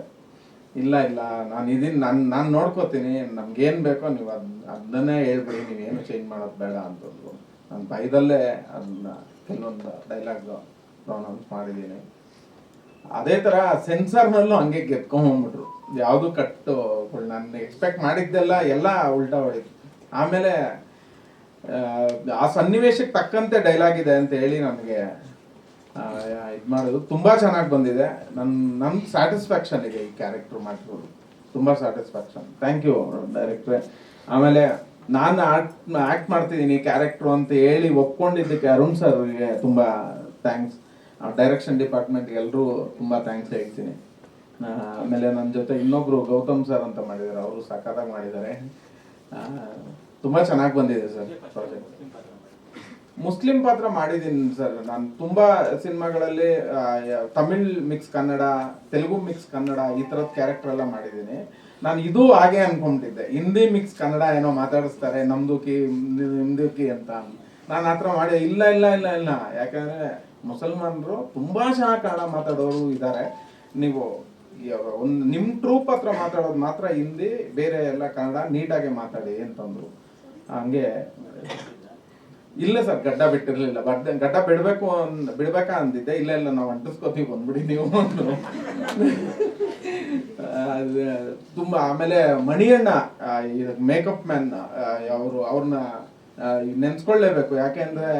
ಇಲ್ಲ ಇಲ್ಲ, ನಾನು ಇದೀನಿ, ನಾನು ನಾನು ನೋಡ್ಕೋತೀನಿ, ನಮ್ಗೇನು ಬೇಕೋ ನೀವು ಅದ್ ಅದನ್ನೇ ಹೇಳ್ಬಿಡಿ, ನೀವೇನು ಚೇಂಜ್ ಮಾಡೋದು ಬೇಡ ಅಂತಂದ್ರು. ನಾನು ಭಯದಲ್ಲೇ ಅದನ್ನ ಕೆಲವೊಂದು ಡೈಲಾಗ್ ಪ್ರೊನೌನ್ಸ್ ಮಾಡಿದ್ದೀನಿ. ಅದೇ ತರ ಸೆನ್ಸರ್ನಲ್ಲೂ ಹಂಗೆ ಹೋಗ್ಬಿಟ್ರು. ಯಾವುದು ಕಟ್ಟು ನಾನು ಎಕ್ಸ್ಪೆಕ್ಟ್ ಮಾಡಿದ್ದೆಲ್ಲ ಎಲ್ಲ ಉಲ್ಟಾ ಹೊಡಿತು ಆಮೇಲೆ ಆ, ಸನ್ನಿವೇಶಕ್ಕೆ ತಕ್ಕಂತೆ ಡೈಲಾಗ್ ಇದೆ ಅಂತ ಹೇಳಿ ನನಗೆ ಇದು ಮಾಡೋದು ತುಂಬಾ ಚೆನ್ನಾಗಿ ಬಂದಿದೆ. ನನ್ನ ನನ್ ಸ್ಯಾಟಿಸ್ಫ್ಯಾಕ್ಷನ್ ಇದೆ ಈ ಕ್ಯಾರೆಕ್ಟರ್ ಮಾಡಿರೋದು ತುಂಬಾ ಸ್ಯಾಟಿಸ್ಫ್ಯಾಕ್ಷನ್ ಥ್ಯಾಂಕ್ ಯು ಡೈರೆಕ್ಟ್ರೆ ಆಮೇಲೆ ನಾನು ಆಕ್ಟ್ ಆ್ಯಕ್ಟ್ ಮಾಡ್ತಿದ್ದೀನಿ ಕ್ಯಾರೆಕ್ಟ್ರು ಅಂತ ಹೇಳಿ ಒಪ್ಕೊಂಡಿದ್ದಕ್ಕೆ ಅರುಣ್ ಸರ್ಗೆ ತುಂಬಾ ಥ್ಯಾಂಕ್ಸ್ ಡೈರೆಕ್ಷನ್ ಡಿಪಾರ್ಟ್ಮೆಂಟ್ ಎಲ್ಲರೂ ತುಂಬ ಥ್ಯಾಂಕ್ಸ್ ಹೇಳ್ತೀನಿ. ಆಮೇಲೆ ನನ್ನ ಜೊತೆ ಇನ್ನೊಬ್ರು ಗೌತಮ್ ಸರ್ ಅಂತ ಮಾಡಿದ್ದಾರೆ, ಅವರು ಸಖತ್ತಾಗಿ ಮಾಡಿದ್ದಾರೆ. ತುಂಬ ಚೆನ್ನಾಗಿ ಬಂದಿದೆ ಸರ್ ಪ್ರಾಜೆಕ್ಟ್ ಮುಸ್ಲಿಂ ಪಾತ್ರ ಮಾಡಿದ್ದೀನಿ ಸರ್ ನಾನು ತುಂಬ ಸಿನಿಮಾಗಳಲ್ಲಿ ತಮಿಳ್ ಮಿಕ್ಸ್ ಕನ್ನಡ, ತೆಲುಗು ಮಿಕ್ಸ್ ಕನ್ನಡ ಈ ತರದ ಕ್ಯಾರೆಕ್ಟರ್ ಎಲ್ಲ ಮಾಡಿದ್ದೀನಿ ನಾನು ಇದು ಹಾಗೆ ಅನ್ಕೊಂಡಿದ್ದೆ ಹಿಂದಿ ಮಿಕ್ಸ್ ಕನ್ನಡ ಏನೋ ಮಾತಾಡಿಸ್ತಾರೆ, ನಮ್ದು ಕಿ, ಹಿಂದಿ ನಿಮ್ದುಕಿ ಅಂತ. ನಾನು ಆ ಥರ ಮಾಡಿ ಇಲ್ಲ ಇಲ್ಲ ಇಲ್ಲ ಇಲ್ಲ. ಯಾಕಂದ್ರೆ ಮುಸಲ್ಮಾನರು ತುಂಬಾ ಜನ ಕನ್ನಡ ಮಾತಾಡೋರು ಇದ್ದಾರೆ ನೀವು ಒಂದು ನಿಮ್ ಟ್ರೂಪ್ ಹತ್ರ ಮಾತಾಡೋದು ಮಾತ್ರ ಹಿಂದಿ, ಬೇರೆ ಎಲ್ಲ ಕನ್ನಡ ನೀಟಾಗಿ ಮಾತಾಡಿ ಅಂತಂದ್ರು. ಹಂಗೆ ಇಲ್ಲ ಸರ್, ಗಡ್ಡ ಬಿಟ್ಟಿರ್ಲಿಲ್ಲ. ಬಟ್ ಗಡ್ಡ ಬಿಡ್ಬೇಕು ಅನ್, ಬಿಡ್ಬೇಕಾ ಅಂದಿದ್ದೆ. ಇಲ್ಲ ಇಲ್ಲ, ನಾವು ಅಂಟಿಸ್ಕೋತೀವಿ, ಬಂದ್ಬಿಡಿ ನೀವು ಅಂದ್ರು. ಅದು, ತುಂಬಾ ಆಮೇಲೆ ಮಣಿಯಣ್ಣ ಮೇಕಪ್ ಮ್ಯಾನ್ ಅವರು ಅವ್ರನ್ನ ನೆನ್ಸ್ಕೊಳ್ಳೇಬೇಕು ಯಾಕೆಂದ್ರೆ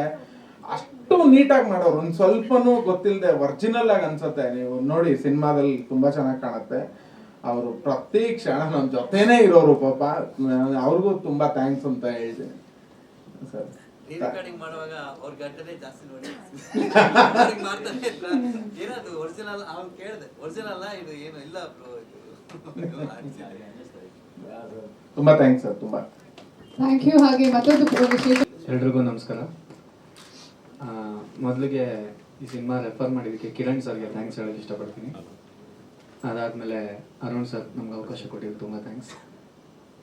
ಅಷ್ಟು ನೀಟಾಗಿ ಮಾಡೋರು. ಒಂದ್ ಸ್ವಲ್ಪನೂ ಗೊತ್ತಿಲ್ಲದೆ ಒರಿಜಿನಲ್ ಆಗಿ ಅನ್ಸುತ್ತೆ. ನೀವು ನೋಡಿ ಸಿನಿಮಾದಲ್ಲಿ ತುಂಬಾ ಚೆನ್ನಾಗಿ ಕಾಣುತ್ತೆ. ಅವರು ಪ್ರತಿ ಕ್ಷಣ ನಮ್ಮ ಜೊತೆನೇ ಇರೋರು ಪಾಪ. ಅವ್ರಿಗೂ ತುಂಬಾ ಥ್ಯಾಂಕ್ಸ್ ಅಂತ ಹೇಳ್ತೀನಿ. ಸರ್. ರೆಕಾರ್ಡಿಂಗ್ ಮಾಡುವಾಗ ಅವ್ರ ಗಡ್ಡನೇ ಜಾಸ್ತಿ ನೋಡಿ. ಮಾಡ್ತಾನೆ ಇದ್ರ ಏನದು ಒರಿಜಿನಲ್ ಅವ್ನು ಕೇಳಿದೆ ಒರಿಜಿನಲ್ ಇದು ಏನು? ಇಲ್ಲ ಬ್ರೋ ಇದು ತುಂಬಾ ಥ್ಯಾಂಕ್ಸ್ ಸರ್ ತುಂಬಾ. ಥ್ಯಾಂಕ್ ಯು ಹಾಗೆ ಮತ್ತೊಂದು ಎಲ್ರಿಗೂ ನಮಸ್ಕಾರ. ಮೊದಲಿಗೆ ಈ ಸಿನಿಮಾ ರೆಫರ್ ಮಾಡಿದ್ದಕ್ಕೆ ಕಿರಣ್ ಸರ್ಗೆ ಥ್ಯಾಂಕ್ಸ್ ಹೇಳಕ್ಕೆ ಇಷ್ಟಪಡ್ತೀನಿ. ಅದಾದಮೇಲೆ ಅರುಣ್ ಸರ್ ನಮ್ಗೆ ಅವಕಾಶ ಕೊಟ್ಟಿದ್ದು ತುಂಬ ಥ್ಯಾಂಕ್ಸ್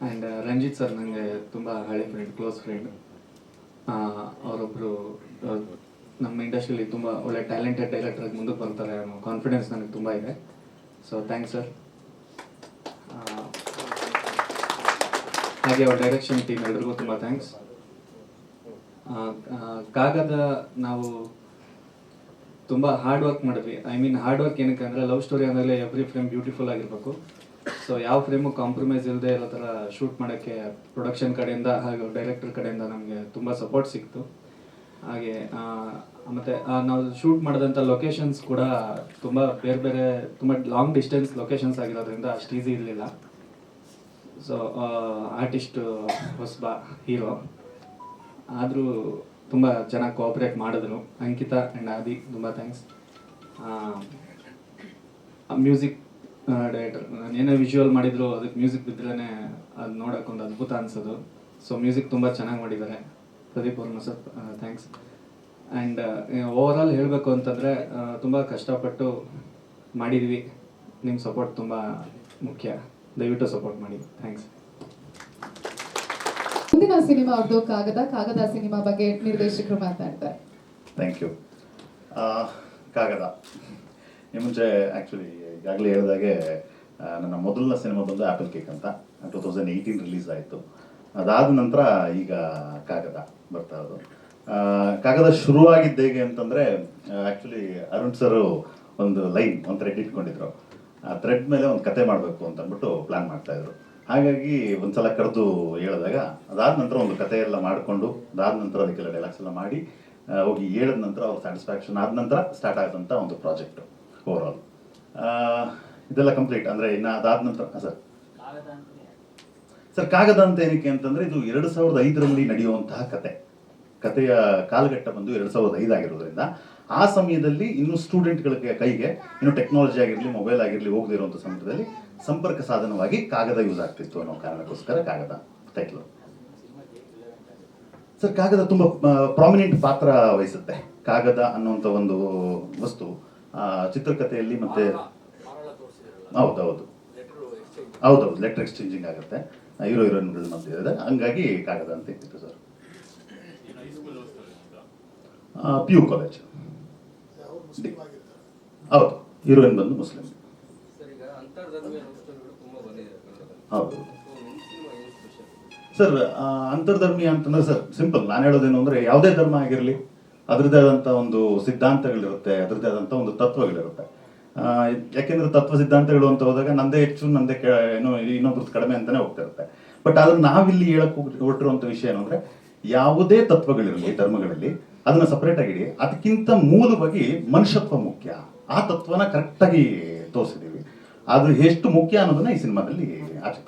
ಆ್ಯಂಡ್ ರಂಜಿತ್ ಸರ್ ನನಗೆ ತುಂಬ ಹಳೆ ಫ್ರೆಂಡ್ ಕ್ಲೋಸ್ ಫ್ರೆಂಡ್ ಅವರೊಬ್ಬರು ನಮ್ಮ ಇಂಡಸ್ಟ್ರಿಯಲ್ಲಿ ತುಂಬ ಒಳ್ಳೆ ಟ್ಯಾಲೆಂಟೆಡ್ ಡೈರೆಕ್ಟರ್ ಮುಂದಕ್ಕೆ ಬರ್ತಾರೆ ಅನ್ನೋ ಕಾನ್ಫಿಡೆನ್ಸ್ ನನಗೆ ತುಂಬ ಇದೆ. ಸೊ ಥ್ಯಾಂಕ್ಸ್ ಸರ್ ಹಾಗೆ ಅವ್ರ ಡೈರೆಕ್ಷನ್ ಟೀಮ್ ಎಲ್ರಿಗೂ ತುಂಬ ಥ್ಯಾಂಕ್ಸ್ ಕಾಗದ ನಾವು ತುಂಬ ಹಾರ್ಡ್ ವರ್ಕ್ ಮಾಡಿದ್ವಿ. ಐ ಮೀನ್ ಹಾರ್ಡ್ ವರ್ಕ್ ಏನಕ್ಕೆ ಅಂದರೆ ಲವ್ ಸ್ಟೋರಿ ಅಂದ್ರೆ ಎವ್ರಿ ಫ್ರೇಮ್ ಬ್ಯೂಟಿಫುಲ್ ಆಗಿರಬೇಕು. ಸೊ ಯಾವ ಫ್ರೇಮು ಕಾಂಪ್ರಮೈಸ್ ಇಲ್ಲದೆ ಇರೋ ಥರ ಶೂಟ್ ಮಾಡೋಕ್ಕೆ ಪ್ರೊಡಕ್ಷನ್ ಕಡೆಯಿಂದ ಹಾಗೂ ಡೈರೆಕ್ಟರ್ ಕಡೆಯಿಂದ ನಮಗೆ ತುಂಬ ಸಪೋರ್ಟ್ ಸಿಕ್ತು. ಹಾಗೆ ಮತ್ತು ನಾವು ಶೂಟ್ ಮಾಡಿದಂಥ ಲೊಕೇಶನ್ಸ್ ಕೂಡ ತುಂಬ ಬೇರೆ ಬೇರೆ, ತುಂಬ ಲಾಂಗ್ ಡಿಸ್ಟೆನ್ಸ್ ಲೊಕೇಶನ್ಸ್ ಆಗಿರೋದ್ರಿಂದ ಅಷ್ಟು ಈಸಿ ಇರಲಿಲ್ಲ. ಸೊ ಆರ್ಟಿಸ್ಟ್ ಹೊಸಬ ಹೀರೋ ಆದರೂ ತುಂಬ ಚೆನ್ನಾಗಿ ಕೋಆಪ್ರೇಟ್ ಮಾಡಿದ್ರು. ಅಂಕಿತಾ ಆ್ಯಂಡ್ ಆದಿ, ತುಂಬ ಥ್ಯಾಂಕ್ಸ್ ಮ್ಯೂಸಿಕ್ ಡೈರೆಕ್ಟರ್ ನಾನು ಏನೇ ವಿಜುವಲ್ ಮಾಡಿದ್ರು ಅದಕ್ಕೆ ಮ್ಯೂಸಿಕ್ ಬಿದ್ರೇ ಅದು ನೋಡೋಕೆ ಒಂದು ಅದ್ಭುತ ಅನಿಸೋದು. ಸೊ ಮ್ಯೂಸಿಕ್ ತುಂಬ ಚೆನ್ನಾಗಿ ಮಾಡಿದ್ದಾರೆ. Pradeep Varma sir thanks and overall ಹೇಳಬೇಕು ಅಂತಂದರೆ ತುಂಬ ಕಷ್ಟಪಟ್ಟು ಮಾಡಿದ್ವಿ. ನಿಮ್ಮ ಸಪೋರ್ಟ್ ತುಂಬ ಮುಖ್ಯ. ದಯವಿಟ್ಟು ಸಪೋರ್ಟ್ ಮಾಡಿ. ಥ್ಯಾಂಕ್ಸ್ ಮುಂದಿನ ಸಿನಿಮಾ ಅವ್ರದ್ದು ಕಾಗದ ಕಾಗದ ಸಿನಿಮಾ ಬಗ್ಗೆ ನಿರ್ದೇಶಕರು ಮಾತಾಡ್ತಾರೆ. ಥ್ಯಾಂಕ್ ಯು ಕಾಗದ. ಮುಂಚೆ ಆ್ಯಕ್ಚುಲಿ ಈಗಾಗಲೇ ಹೇಳಿದಾಗೆ ನನ್ನ ಮೊದಲನೇ ಸಿನಿಮಾ ಬಂದು ಆ್ಯಪಲ್ ಕೇಕ್ ಅಂತ ಟೂ ತೌಸಂಡ್ ಏಯ್ಟೀನ್ ರಿಲೀಸ್ ಆಯಿತು. ಅದಾದ ನಂತರ ಈಗ ಕಾಗದ ಬರ್ತಾ ಇರೋದು. ಕಾಗದ ಶುರುವಾಗಿದ್ದು ಹೇಗೆ ಅಂತಂದರೆ ಆ್ಯಕ್ಚುಲಿ ಅರುಣ್ ಸರ್ ಒಂದು ಲೈನ್ ಒಂದು ಥ್ರೆಡ್ ಇಟ್ಕೊಂಡಿದ್ರು. ಆ ಥ್ರೆಡ್ ಮೇಲೆ ಒಂದು ಕತೆ ಮಾಡಬೇಕು ಅಂತ ಅಂದ್ಬಿಟ್ಟು ಪ್ಲ್ಯಾನ್ ಮಾಡ್ತಾಯಿದ್ರು ಹಾಗಾಗಿ ಒಂದ್ಸಲ ಕರೆದು ಹೇಳಿದಾಗ, ಅದಾದ ನಂತರ ಒಂದು ಕತೆ ಎಲ್ಲ ಮಾಡಿಕೊಂಡು, ಅದಾದ ನಂತರ ಅದಕ್ಕೆಲ್ಲ ಡೈಲಾಗ್ಸ್ ಎಲ್ಲ ಮಾಡಿ ಹೋಗಿ ಹೇಳಿದ ನಂತರ ಅವ್ರ ಸ್ಯಾಟಿಸ್ಫ್ಯಾಕ್ಷನ್ ಆದ ನಂತರ ಸ್ಟಾರ್ಟ್ ಆದಂಥ ಒಂದು ಪ್ರಾಜೆಕ್ಟ್ ಓವರ್ ಆಲ್ ಇದೆಲ್ಲ ಕಂಪ್ಲೀಟ್ ಅಂದರೆ ಇನ್ನು ಅದಾದ ನಂತರ ಸರ್. ಸರ್, ಕಾಗದ ಅಂತ ಏನಕ್ಕೆ ಅಂತಂದ್ರೆ ಇದು ಎರಡು ಸಾವಿರದ ಐದರಲ್ಲಿ ನಡೆಯುವಂತಹ ಕತೆ. ಕತೆಯ ಕಾಲಘಟ್ಟ ಬಂದು ಎರಡು ಸಾವಿರದ ಐದಾಗಿರೋದ್ರಿಂದ ಆ ಸಮಯದಲ್ಲಿ ಇನ್ನು ಸ್ಟೂಡೆಂಟ್ಗಳಿಗೆ ಕೈಗೆ, ಇನ್ನು ಟೆಕ್ನಾಲಜಿ ಆಗಿರಲಿ ಮೊಬೈಲ್ ಆಗಿರಲಿ ಹೋಗದಿರುವಂಥ ಸಮಯದಲ್ಲಿ ಸಂಪರ್ಕ ಸಾಧನವಾಗಿ ಕಾಗದ ಯೂಸ್ ಆಗ್ತಿತ್ತು ಅನ್ನೋ ಕಾರಣಕ್ಕೋಸ್ಕರ ಕಾಗದ ಟೈಟ್ಲು ಸರ್ ಕಾಗದ ತುಂಬ ಪ್ರಾಮಿನೆಂಟ್ ಪಾತ್ರ ವಹಿಸುತ್ತೆ. ಕಾಗದ ಅನ್ನುವಂಥ ಒಂದು ವಸ್ತು ಚಿತ್ರಕಥೆಯಲ್ಲಿ ಮತ್ತೆ ಹೌದೌದು. ಹೌದೌದು ಲೆಟರ್ ಎಕ್ಸ್ಚೇಂಜಿಂಗ್ ಆಗುತ್ತೆ. ಹೀರೋ ಹೀರೋಯಿನ್ಗಳ ಮಧ್ಯೆ ಇದೆ ಹಂಗಾಗಿ ಕಾಗದ ಅಂತ ಇಟ್ಟಿತ್ತು ಸರ್ ಪಿ ಯು ಕಾಲೇಜ್ ಹೌದು ಹೀರೋಯಿನ್ ಬಂದು ಮುಸ್ಲಿಂ ಸರ್ ಈಗ ಅಂತರ್ಧರ್ಮೀಯ ಲವ್ ಸ್ಟೋರಿಗಳು ತುಂಬಾ ಬಂದಿದೆ ಕನ್ನಡದಲ್ಲಿ ಸರ್ ಅಂತರ್ಧರ್ಮೀಯ ಅಂತಂದ್ರೆ ಸರ್, ಸಿಂಪಲ್, ನಾನು ಹೇಳೋದೇನು ಅಂದ್ರೆ ಯಾವುದೇ ಧರ್ಮ ಆಗಿರಲಿ, ಅದರದ್ದೇ ಆದಂಥ ಒಂದು ಸಿದ್ಧಾಂತಗಳಿರುತ್ತೆ, ಅದರದ್ದೇ ಆದಂಥ ಒಂದು ತತ್ವಗಳಿರುತ್ತೆ. ಯಾಕೆಂದ್ರೆ ತತ್ವ ಸಿದ್ಧಾಂತಗಳು ಅಂತ ಹೋದಾಗ ನಂದೇ ಹೆಚ್ಚು, ನಂದೇ ಏನೋ, ಇನ್ನೊಬ್ರದ್ದು ಕಡಿಮೆ ಅಂತಾನೆ ಹೋಗ್ತಾ ಇರುತ್ತೆ. ಬಟ್ ಆದ್ರೆ ನಾವಿಲ್ಲಿ ಹೇಳಕ್ ಹೊರಟಿರುವಂಥ ವಿಷಯ ಏನು ಅಂದ್ರೆ, ಯಾವುದೇ ತತ್ವಗಳಿರಲಿ, ಧರ್ಮಗಳಲ್ಲಿ, ಅದನ್ನ ಸಪರೇಟ್ ಆಗಿಡಿ ಅದಕ್ಕಿಂತ ಮೂಲವಾಗಿ ಮನುಷ್ಯತ್ವ ಮುಖ್ಯ. ಆ ತತ್ವನ ಕರೆಕ್ಟಾಗಿ ತೋರಿಸಿದೀವಿ. ಅದು ಎಷ್ಟು ಮುಖ್ಯ ಅನ್ನೋದನ್ನ ಈ ಸಿನಿಮಾದಲ್ಲಿ ಆಚೆ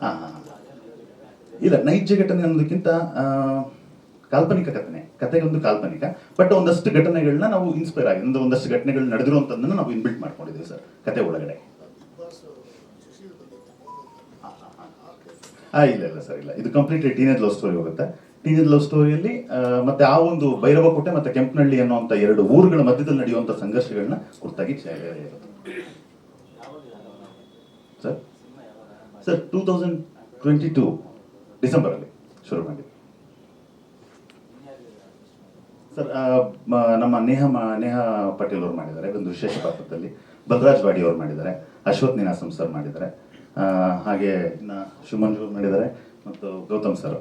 ಹಾಂ ಹಾಂ. ಇಲ್ಲ ನೈಜ ಘಟನೆ ಅನ್ನೋದಕ್ಕಿಂತ ಕಾಲ್ಪನಿಕ ಕಥನೆ ಕಥೆಗೊಂದು ಕಾಲ್ಪನಿಕ ಬಟ್ ಒಂದಷ್ಟು ಘಟನೆಗಳನ್ನ ನಾವು ಇನ್ಸ್ಪೈರ್ ಆಗಿ ಒಂದು ಒಂದಷ್ಟು ಘಟನೆಗಳು ನಡೆದಿರುವಂಥದ್ದನ್ನು ನಾವು ಇನ್ಬಿಲ್ಟ್ ಮಾಡ್ಕೊಂಡಿದ್ದೀವಿ ಸರ್ ಕತೆ ಒಳಗಡೆ ಇಲ್ಲ ಇಲ್ಲ ಸರ್ ಇಲ್ಲ ಇದು ಕಂಪ್ಲೀಟ್ ಟೀನೇಜ್ ಲವ್ ಸ್ಟೋರಿ ಹೋಗುತ್ತೆ ಟೀನೇಜ್ ಲವ್ ಸ್ಟೋರಿಯಲ್ಲಿ ಮತ್ತೆ ಆ ಒಂದು ಭೈರವಕೋಟೆ ಮತ್ತೆ ಕೆಂಪನಹಳ್ಳಿ ಅನ್ನುವಂಥ ಎರಡು ಊರುಗಳ ಮಧ್ಯದಲ್ಲಿ ನಡೆಯುವಂಥ ಸಂಘರ್ಷಗಳನ್ನ ಕುರಿತಾಗಿ sir? Sir two thousand twenty two ಡಿಸೆಂಬರಲ್ಲಿ ಶುರು ಮಾಡಿ ಸರ್ ನಮ್ಮ ನೇಹ ನೇಹ ಪಟೇಲ್ ಅವರು ಮಾಡಿದ್ದಾರೆ, ಒಂದು ವಿಶೇಷ ಪಾತ್ರದಲ್ಲಿ. ಬಲರಾಜ್ ಬಾಡಿ ಅವರು ಮಾಡಿದ್ದಾರೆ, ಅಶ್ವಥ್ ನೀನಾಸಂ ಸರ್ ಮಾಡಿದ್ದಾರೆ ಹಾಗೆ ಇನ್ನು ಶಿವಮಂಜು ಮಾಡಿದ್ದಾರೆ, ಮತ್ತು ಗೌತಮ್ ಸರ್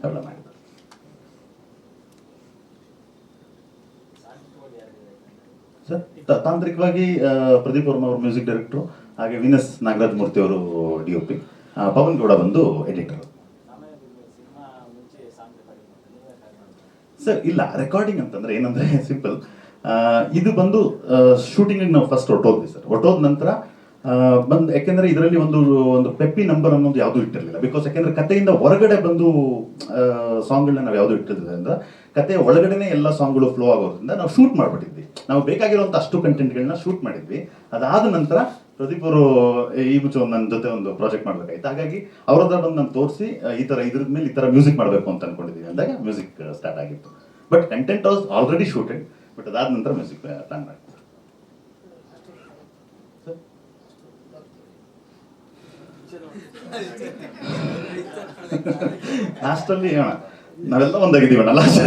ಅವರೆಲ್ಲ ಮಾಡಿದ್ದಾರೆ ಸರ್ ತ- ತಾಂತ್ರಿಕವಾಗಿ ಪ್ರದೀಪ್ ವರ್ಮ ಅವರು ಮ್ಯೂಸಿಕ್ ಡೈರೆಕ್ಟ್ರು, ಹಾಗೆ ವಿನಸ್ ನಾಗರಾಜ್ ಮೂರ್ತಿ ಅವರು D O P Pavan Gowda ಬಂದು ಎಡಿಟರ್. ಸರ್, ಇಲ್ಲ ರೆಕಾರ್ಡಿಂಗ್ ಅಂತಂದ್ರೆ ಏನಂದ್ರೆ <laughs> ಸಿಂಪಲ್ ಇದು ಬಂದು ಶೂಟಿಂಗ್ ನಾವು ಫಸ್ಟ್ ಹೊಟ್ಟೋದ್ವಿ ಸರ್. ಹೊಟ್ಟೋದ ನಂತರ ಬಂದ್ ಯಾಕೆಂದ್ರೆ ಇದರಲ್ಲಿ ಒಂದು ಒಂದು ಪೆಪ್ಪಿ ನಂಬರ್ ಅನ್ನೋದು ಯಾವುದು ಇಟ್ಟಿರಲಿಲ್ಲ. ಬಿಕಾಸ್ ಯಾಕೆಂದ್ರೆ ಕಥೆಯಿಂದ ಹೊರಗಡೆ ಬಂದು ಸಾಂಗ್ಗಳನ್ನ ನಾವು ಯಾವುದು ಇಟ್ಟಿರೋದ್ರಿಂದ ಕತೆ ಒಳಗಡೆನೆ ಎಲ್ಲ ಸಾಂಗ್ಗಳು ಫ್ಲೋ ಆಗೋದ್ರಿಂದ ನಾವು ಶೂಟ್ ಮಾಡ್ಬಿಟ್ಟಿದ್ವಿ. ನಾವು ಬೇಕಾಗಿರುವಂತ ಅಷ್ಟು ಕಂಟೆಂಟ್ಗಳನ್ನ ಶೂಟ್ ಮಾಡಿದ್ವಿ. ಅದಾದ ನಂತರ ಪ್ರದೀಪ್ ಅವರು ಈ ಮುಂಚೆ ಒಂದು ನನ್ನ ಜೊತೆ ಒಂದು ಪ್ರಾಜೆಕ್ಟ್ ಮಾಡ್ಬೇಕಾಯ್ತು. ಹಾಗಾಗಿ ಅವ್ರ ಹತ್ರ ಬಂದು ನಾನು ತೋರಿಸಿ ಈ ತರ ಇದ್ರ ಮೇಲೆ ಈ ತರ ಮ್ಯೂಸಿಕ್ ಮಾಡಬೇಕು ಅಂತ ಅನ್ಕೊಂಡಿದ್ದೀವಿ ಅಂದಾಗ ಮ್ಯೂಸಿಕ್ ಸ್ಟಾರ್ಟ್ ಆಗಿತ್ತು. But content was already shooted but ಅದಾದ ನಂತರ ಮ್ಯೂಸಿಕ್ ಪ್ಲಾನ್ ಮಾಡ್ತಾರೆ ಲಾಸ್ಟಲ್ಲಿ ಹೇಳೋಣ. ನಾವೆಲ್ಲ ಒಂದಾಗಿದ್ದೀವಣ್ಣ ಲಾಸ್ಟ್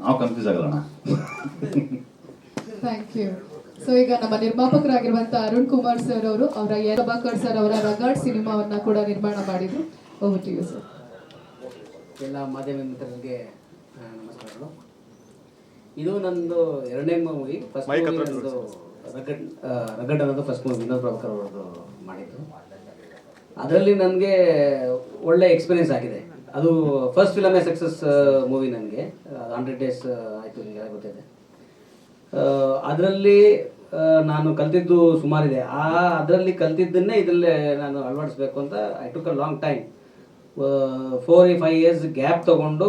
ನಾವು ಕನ್ಫ್ಯೂಸ್ ಆಗಲ್ಲಣ್ಣ ಥ್ಯಾಂಕ್ ಯು ಸೊ ಈಗ ನಮ್ಮ ನಿರ್ಮಾಪಕರಾಗಿರುವಂತಹ ಅರುಣ್ ಕುಮಾರ್ ಸರ್ ಅವರು ಅವರ ಪ್ರಭಾಕರ್ ಸರ್ ಅವರ ರಗಾಡ್ ಸಿನಿಮಾವನ್ನ ಕೂಡ ನಿರ್ಮಾಣ ಮಾಡಿದ್ರು. ಓವರ್ ಟು ಯು ಸರ್ ಎಲ್ಲ ಮಾಧ್ಯಮ ಮಿತ್ರರಿಗೆ ಇದು ನಂದು ಎರಡನೇ ಮೂವಿ ಫಸ್ಟ್ ಮೂವಿ ನಂದು ರಗಡ್ ರಗಡ್ ಅನ್ನೋದು ಫಸ್ಟ್ ಮೂವಿ ವಿನೋದ್ ಪ್ರಭಾಕರ್ ಅವರದ್ದು ಮಾಡಿದ್ದು. ಅದರಲ್ಲಿ ನನಗೆ ಒಳ್ಳೆ ಎಕ್ಸ್ಪೀರಿಯನ್ಸ್ ಆಗಿದೆ. ಅದು ಫಸ್ಟ್ ಫಿಲಮೇ ಸಕ್ಸಸ್ ಮೂವಿ ನನಗೆ ಹಂಡ್ರೆಡ್ ಡೇಸ್ ಆಯಿತು ನಿಮಗೆ ಗೊತ್ತಿದೆ. ಅದರಲ್ಲಿ ನಾನು ಕಲ್ತಿದ್ದು ಸುಮಾರಿದೆ. ಆ ಅದರಲ್ಲಿ ಕಲ್ತಿದ್ದನ್ನೇ ಇದರಲ್ಲೇ ನಾನು ಅಳವಡಿಸ್ಬೇಕು ಅಂತ I took a long time four five years gap ತೊಗೊಂಡು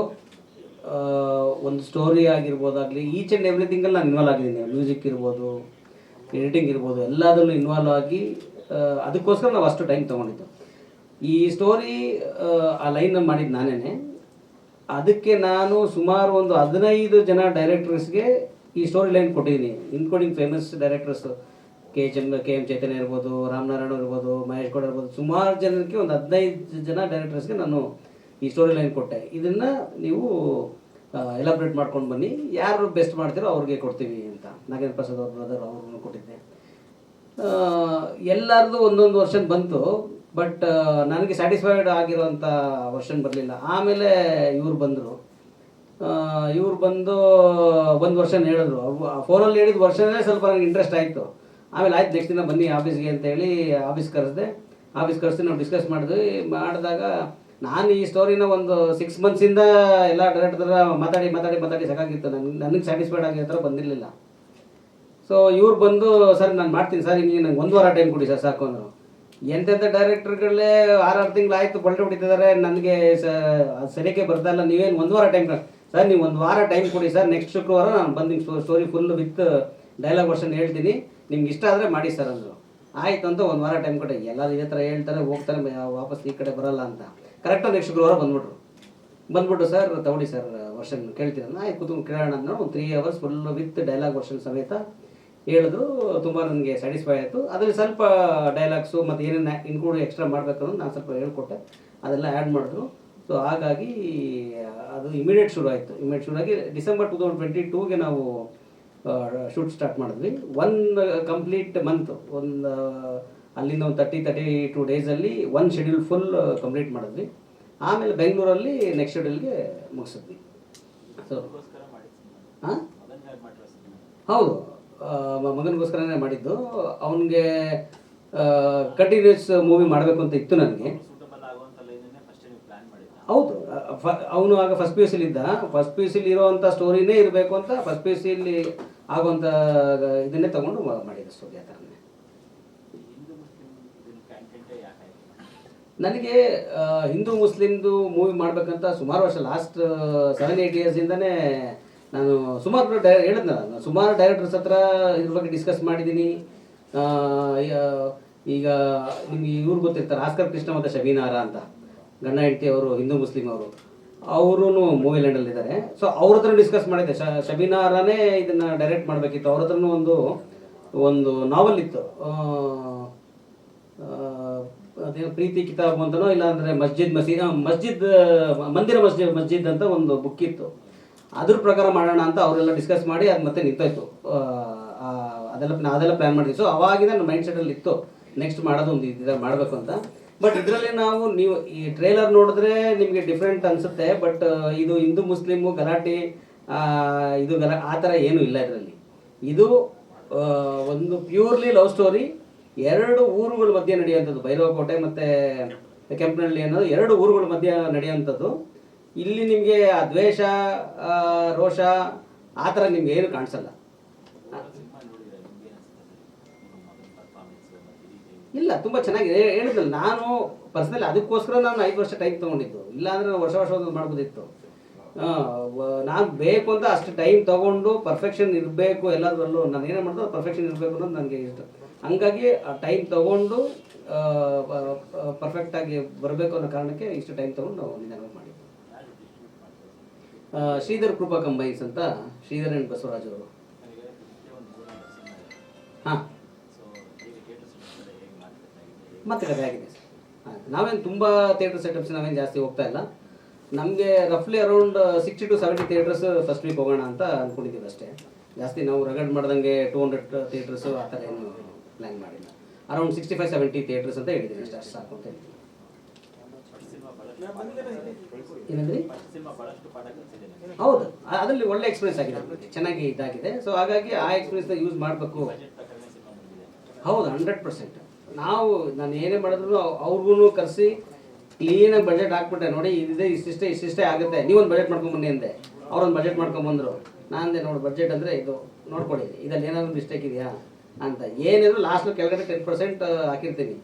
ಒಂದು ಸ್ಟೋರಿ ಆಗಿರ್ಬೋದಾಗಲಿ ಈಚ್ ಆ್ಯಂಡ್ ಎವ್ರಿಥಿಂಗಲ್ಲಿ ನಾನು ಇನ್ವಾಲ್ವ್ ಆಗಿದ್ದೀನಿ. ಮ್ಯೂಸಿಕ್ ಇರ್ಬೋದು ಎಡಿಟಿಂಗ್ ಇರ್ಬೋದು, ಎಲ್ಲದರಲ್ಲೂ ಇನ್ವಾಲ್ವ್ ಆಗಿ ಅದಕ್ಕೋಸ್ಕರ ನಾವು ಅಷ್ಟು ಟೈಮ್ ತೊಗೊಂಡಿದ್ದು. ಈ ಸ್ಟೋರಿ ಆ ಲೈನ್ ಮಾಡಿದ್ದು ನಾನೇ ಅದಕ್ಕೆ ನಾನು ಸುಮಾರು ಒಂದು ಹದಿನೈದು ಜನ ಡೈರೆಕ್ಟರ್ಸ್ಗೆ ಈ ಸ್ಟೋರಿ ಲೈನ್ ಕೊಟ್ಟಿದ್ದೀನಿ. Including famous directors K H K M Chaitanya ಇರ್ಬೋದು ರಾಮನಾರಾಯಣ ಇರ್ಬೋದು, ಮಹೇಶ್ ಗೌಡ ಇರ್ಬೋದು, ಸುಮಾರು ಜನಕ್ಕೆ ಒಂದು ಹದಿನೈದು ಜನ ಡೈರೆಕ್ಟರ್ಸ್ಗೆ ನಾನು ಈ ಸ್ಟೋರಿ ಲೈನ್ ಕೊಟ್ಟೆ. ಇದನ್ನು ನೀವು ಎಲಾಬ್ರೇಟ್ ಮಾಡ್ಕೊಂಡು ಬನ್ನಿ. ಯಾರು ಬೆಸ್ಟ್ ಮಾಡ್ತೀರೋ ಅವ್ರಿಗೆ ಕೊಡ್ತೀವಿ ಅಂತ. ನಾಗೇಂದ್ರ ಪ್ರಸಾದ್ ಅವ್ರ ಬ್ರದರ್ ಅವ್ರನ್ನು ಕೊಟ್ಟಿದ್ದೆ. ಎಲ್ಲರದ್ದು ಎಲ್ಲರದು ಒಂದೊಂದು ವರ್ಷನ್ ಬಂತು ಬಟ್ ನನಗೆ ಸ್ಯಾಟಿಸ್ಫೈಡ್ ಆಗಿರೋಂಥ ವರ್ಷನ್ ಬರಲಿಲ್ಲ. ಆಮೇಲೆ ಇವ್ರು ಬಂದರು. ಇವ್ರು ಬಂದು ಒಂದು ವರ್ಷನ್ ಹೇಳಿದ್ರು. ಫೋನಲ್ಲಿ ಹೇಳಿದ ವರ್ಷನೇ ಸ್ವಲ್ಪ ನನಗೆ ಇಂಟ್ರೆಸ್ಟ್ ಆಯಿತು. ಆಮೇಲೆ ಆಯ್ತು ನೆಕ್ಸ್ಟ್ ದಿನ ಬನ್ನಿ ಆಫೀಸ್ಗೆ ಅಂತ ಹೇಳಿ ಆಫೀಸ್ ಕರೆಸ್ದೆ. ಆಫೀಸ್ ಕರೆಸಿ ನಾವು ಡಿಸ್ಕಸ್ ಮಾಡಿದ್ವಿ. ಮಾಡಿದಾಗ ನಾನು ಈ ಸ್ಟೋರಿನ ಒಂದು ಸಿಕ್ಸ್ ಮಂತ್ಸಿಂದ ಎಲ್ಲ ಡೈರೆಕ್ಟರ್ ಮಾತಾಡಿ ಮಾತಾಡಿ ಮಾತಾಡಿ ಸಾಕಾಗಿತ್ತು. ನನಗೆ ನನಗೆ ಸ್ಯಾಟಿಸ್ಫೈಡ್ ಆಗಿ ಹತ್ರ ಬಂದಿರಲಿಲ್ಲ. ಸೊ ಇವ್ರು ಬಂದು, ಸರ್, ನಾನು ಮಾಡ್ತೀನಿ. ಸರ್, ಹಿಂಗೆ ನಂಗೆ ಒಂದು ವಾರ ಟೈಮ್ ಕೊಡಿ ಸರ್, ಸಾಕು, ಅಂದರು. ಎಂತೆಂಥ ಡೈರೆಕ್ಟರ್ಗಳೇ ಆರು ತಿಂಗಳು ಆಯಿತು ಪಲ್ಟೆ ಹೊಡಿತಿದ್ದಾರೆ ನನಗೆ ಸರಿಯಾಗಿ ಬರ್ತಾ ಇಲ್ಲ. ನೀವೇನು ಒಂದು ವಾರ ಟೈಮ್ ಸರ್, ನೀವು ಒಂದು ವಾರ ಟೈಮ್ ಕೊಡಿ ಸರ್. ನೆಕ್ಸ್ಟ್ ಶುಕ್ರವಾರ ನಾನು ಬಂದು story full with dialogue version ಹೇಳ್ತೀನಿ. ನಿಮ್ಗೆ ಇಷ್ಟ ಆದರೆ ಮಾಡಿ ಸರ್, ಅಂದರು. ಆಯಿತು ಅಂತ ಒಂದು ವಾರ ಟೈಮ್ ಕೊಟ್ಟೆ. ಎಲ್ಲರೂ ಇದೇ ಥರ ಹೇಳ್ತಾರೆ, ಹೋಗ್ತಾರೆ ವಾಪಸ್ ಈ ಕಡೆ ಬರಲ್ಲ ಅಂತ. ಕರೆಕ್ಟಾಗಿ ನೆಕ್ಸ್ಟ್ ಶುಕ್ರವಾರ ಬಂದ್ಬಿಟ್ರು. ಬಂದ್ಬಿಟ್ಟು ಸರ್ ತಗೊಳ್ಳಿ ಸರ್ ವರ್ಷನ್ ಕೇಳ್ತೀನಿ ನಾ ಕೂತ್ಕೊಂಡು ಕೇಳೋಣ ಅಂದ್ರೆ ಒಂದು three hours full with dialogue version ಸಮೇತ ಹೇಳಿದ್ರು. ತುಂಬ ನನಗೆ ಸ್ಯಾಟಿಸ್ಫೈ ಆಯಿತು. ಅದರಲ್ಲಿ ಸ್ವಲ್ಪ ಡೈಲಾಗ್ಸು ಮತ್ತು ಏನೇನು ಇನ್ಕ್ಲೂಡ್ ಎಕ್ಸ್ಟ್ರಾ ಮಾಡಬೇಕು ನಾನು ಸ್ವಲ್ಪ ಹೇಳ್ಕೊಟ್ಟೆ. ಅದೆಲ್ಲ ಆ್ಯಡ್ ಮಾಡಿದ್ರು. ಸೊ ಹಾಗಾಗಿ, ಅದು ಇಮಿಡಿಯೇಟ್ ಶುರು ಆಯಿತು. ಇಮಿಡಿಯೇಟ್ ಶುರು ಆಗಿ ಡಿಸೆಂಬರ್ ಟು ತೌಸಂಡ್ ಟ್ವೆಂಟಿ ಟೂಗೆ ನಾವು ಶೂಟ್ ಸ್ಟಾರ್ಟ್ ಮಾಡಿದ್ವಿ. ಒನ್ ಕಂಪ್ಲೀಟ್ ಮಂತ್ ಒಂದು ಅಲ್ಲಿಂದ ಒಂದು ತರ್ಟಿ ತರ್ಟಿ ಟು ಡೇಸಲ್ಲಿ ಒನ್ ಶೆಡ್ಯೂಲ್ ಫುಲ್ ಕಂಪ್ಲೀಟ್ ಮಾಡಿದ್ವಿ. ಆಮೇಲೆ ಬೆಂಗಳೂರಲ್ಲಿ ನೆಕ್ಸ್ಟ್ ಶೆಡ್ಯೂಲ್ಗೆ ಮುಗಿಸಿದ್ವಿ. ಸೊ ಹಾಂ ಹೌದು. ಮಗನಿಗೋಸ್ಕರನೇ ಮಾಡಿದ್ದು. ಅವನಿಗೆ ಕಂಟಿನ್ಯೂಸ್ ಮೂವಿ ಮಾಡಬೇಕು ಅಂತ ಇತ್ತು ನನಗೆ. ಹೌದು. ಅವನು ಆಗ ಫಸ್ಟ್ ಪಿ ಯು ಸಿಲಿದ್ದ ಫಸ್ಟ್ ಪಿ ಯು ಸಿಲಿ ಇರೋವಂಥ ಸ್ಟೋರಿನೇ ಇರಬೇಕು ಅಂತ ಫಸ್ಟ್ ಪಿ ಯು ಸಿಲಿ ಆಗುವಂಥ ಇದನ್ನೇ ತಗೊಂಡು ಮಾಡಿದ್ದು ಸ್ಟೋರಿ ಆ ಥರನೇ. ನನಗೆ ಹಿಂದೂ ಮುಸ್ಲಿಮ್ದು ಮೂವಿ ಮಾಡಬೇಕಂತ ಸುಮಾರು ವರ್ಷ ಲಾಸ್ಟ್ ಸೆವೆನ್ ಏಯ್ಟ್ ಇಯರ್ಸಿಂದನೇ ನಾನು ಸುಮಾರು ಡೈ ಹೇಳಿದ್ನ ನಾನು ಸುಮಾರು ಡೈರೆಕ್ಟರ್ಸ್ ಹತ್ರ ಇದ್ರ ಬಗ್ಗೆ ಡಿಸ್ಕಸ್ ಮಾಡಿದ್ದೀನಿ. ಈಗ ನಿಮ್ಗೆ ಇವ್ರು ಗೊತ್ತಿರ್ತಾರೆ, ಆಸ್ಕರ್ ಕೃಷ್ಣ ಮತ್ತು ಶಬೀನಾರ ಅಂತ, ಗಂಡ ಹೆಂಡತಿ ಅವರು, ಹಿಂದೂ ಮುಸ್ಲಿಂ ಅವರು. ಅವರು ಮೂವಿ ಲ್ಯಾಂಡಲ್ಲಿದ್ದಾರೆ ಸೊ ಅವ್ರ ಹತ್ರ ಡಿಸ್ಕಸ್ ಮಾಡಿದ್ದೆ. ಶ, ಶಬೀನಾರನೇ ಇದನ್ನು ಡೈರೆಕ್ಟ್ ಮಾಡಬೇಕಿತ್ತು. ಅವ್ರ ಹತ್ರನೂ ಒಂದು ಒಂದು ನಾವಲ್ ಇತ್ತು. ಅದೇನು ಪ್ರೀತಿ ಕಿತಾಬ್ ಅಂತನೋ ಇಲ್ಲ ಅಂದರೆ ಮಸ್ಜಿದ್ ಮಸೀದ್ ಮಸ್ಜಿದ್, ಮಂದಿರ ಮಸ್ಜಿದ್ ಮಸ್ಜಿದ್ ಅಂತ ಒಂದು ಬುಕ್ ಇತ್ತು. ಅದ್ರ ಪ್ರಕಾರ ಮಾಡೋಣ ಅಂತ ಅವರೆಲ್ಲ ಡಿಸ್ಕಸ್ ಮಾಡಿ ಅದು ಮತ್ತೆ ನಿಂತೋಯ್ತು. ಅದೆಲ್ಲ ಅದೆಲ್ಲ ಪ್ಲ್ಯಾನ್ ಮಾಡಿದ್ವಿ. ಸೊ ಅವಾಗಿನ ನನ್ನ ಮೈಂಡ್ ಅಲ್ಲಿ ಇತ್ತು ನೆಕ್ಸ್ಟ್ ಮಾಡೋದು ಒಂದು ಇದು ಮಾಡಬೇಕು ಅಂತ. ಬಟ್ ಇದರಲ್ಲಿ ನಾವು, ನೀವು ಈ ಟ್ರೇಲರ್ ನೋಡಿದ್ರೆ ನಿಮಗೆ ಡಿಫ್ರೆಂಟ್ ಅನಿಸುತ್ತೆ. ಬಟ್ ಇದು ಹಿಂದೂ ಮುಸ್ಲಿಮು ಗಲಾಟೆ ಇದು ಗಲ ಆ ಥರ ಏನೂ ಇಲ್ಲ ಇದರಲ್ಲಿ. ಇದು ಒಂದು ಪ್ಯೂರ್ಲಿ ಲವ್ ಸ್ಟೋರಿ ಎರಡು ಊರುಗಳ ಮಧ್ಯೆ ನಡೆಯುವಂಥದ್ದು ಭೈರವಕೋಟೆ ಮತ್ತು ಕೆಂಪನಹಳ್ಳಿ ಅನ್ನೋದು ಎರಡು ಊರುಗಳ ಮಧ್ಯೆ ನಡೆಯುವಂಥದ್ದು. ಇಲ್ಲಿ ನಿಮಗೆ ಆ ದ್ವೇಷ ರೋಷ, ಆ ಥರ ನಿಮ್ಗೆ ಏನು ಕಾಣಿಸಲ್ಲ. ಇಲ್ಲ, ತುಂಬ ಚೆನ್ನಾಗಿದೆ ಹೇಳಿದ್ರಲ್ಲ ನಾನು ಪರ್ಸನಲಿ ಅದಕ್ಕೋಸ್ಕರ ನಾನು ಐದು ವರ್ಷ ಟೈಮ್ ತೊಗೊಂಡಿದ್ದು. ಇಲ್ಲಾಂದರೆ ವರ್ಷ ವರ್ಷ ಒಂದೊಂದು ಮಾಡ್ಬೋದಿತ್ತು. ನಾನು ಬೇಕು ಅಂತ ಅಷ್ಟು ಟೈಮ್ ತೊಗೊಂಡು ಪರ್ಫೆಕ್ಷನ್ ಇರಬೇಕು, ಎಲ್ಲದರಲ್ಲೂ ನಾನು ಏನೇ ಮಾಡಿದ್ರು ಪರ್ಫೆಕ್ಷನ್ ಇರಬೇಕು ಅನ್ನೋದು ನನಗೆ ಇಷ್ಟ. ಹಂಗಾಗಿ ಆ ಟೈಮ್ ತಗೊಂಡು ಪರ್ಫೆಕ್ಟಾಗಿ ಬರಬೇಕು ಅನ್ನೋ ಕಾರಣಕ್ಕೆ ಇಷ್ಟು ಟೈಮ್ ತಗೊಂಡು ನಾವು ನಿಧಾನವಾಗಿ ಮಾಡಿದ್ವಿ. ಶ್ರೀಧರ್ ಕೃಪಾ ಕಂಬೈನ್ಸ್ ಅಂತ ಶ್ರೀಧರ್ ಅಂಡ್ ಬಸವರಾಜ್ ಅವರು. ಹಾಂ. ಮತ್ತೆ ಕಥೆ ಆಗಿದೆ ಹಾಂ, ನಾವೇನು ತುಂಬ ಥಿಯೇಟರ್ ಸೆಟಪ್ಸ್ ನಾವೇನು ಜಾಸ್ತಿ ಹೋಗ್ತಾ ಇಲ್ಲ. ನಮಗೆ ರಫ್ಲಿ around sixty to seventy theatres first week ಹೋಗೋಣ ಅಂತ ಅಂದ್ಕೊಂಡಿದ್ದೀವಿ ಅಷ್ಟೇ. ಜಾಸ್ತಿ ನಾವು ರಗಡ್ ಮಾಡ್ದಂಗೆ ಟೂ ಹಂಡ್ರೆಡ್ ಥಿಯೇಟರ್ಸು ಆ ಥರ ಏನು ಪ್ಲ್ಯಾನ್ ಮಾಡಿಲ್ಲ. Around sixty five seventy theatres ಅಂತ ಹೇಳಿದ್ದೀನಿ ಅಷ್ಟು ಅಷ್ಟು ಸಾಕು ಅಂತ ಹೇಳ್ತೀನಿ ಏನಂದ್ರಿ? ಹೌದು ಅದರಲ್ಲಿ ಒಳ್ಳೆ ಎಕ್ಸ್ಪೀರಿಯನ್ಸ್ ಆಗಿದೆ. ಚೆನ್ನಾಗಿ ಇದಾಗಿದೆ. ಸೊ ಹಾಗಾಗಿ ಆ ಎಕ್ಸ್ಪೀರಿಯನ್ಸ್ನ ಯೂಸ್ ಮಾಡಬೇಕು. ಹೌದು ಹಂಡ್ರೆಡ್ ಪರ್ಸೆಂಟ್ ನಾವು, ನಾನು ಏನೇ ಮಾಡಿದ್ರು ಅವ್ರಿಗೂ ಕರೆಸಿ ಕ್ಲೀನಾಗಿ ಬಜೆಟ್ ಹಾಕ್ಬಿಟ್ಟೆ ನೋಡಿ, ಇದಿದೆ, ಇಷ್ಟಿಷ್ಟೇ ಇಷ್ಟಿಷ್ಟೇ ಆಗುತ್ತೆ. ನೀವೊಂದು ಬಜೆಟ್ ಮಾಡ್ಕೊಂಬನ್ನಿ ಅಂದೆ. ಅವ್ರೊಂದು ಬಜೆಟ್ ಮಾಡ್ಕೊಂಡ್ಬಂದ್ರು ನಾನು ನೋಡಿ ಬಜೆಟ್ ಅಂದರೆ ಇದು, ನೋಡ್ಕೊಳ್ಳಿ. ಇದರಲ್ಲಿ ಏನಾದರೂ ಮಿಸ್ಟೇಕ್ ಇದೆಯಾ? ಅಂತ. ಏನಿದ್ರು ಲಾಸ್ಟ್ ಕೆಳಗಡೆ ಟೆನ್ ಪರ್ಸೆಂಟ್ ಹಾಕಿರ್ತೀನಿ.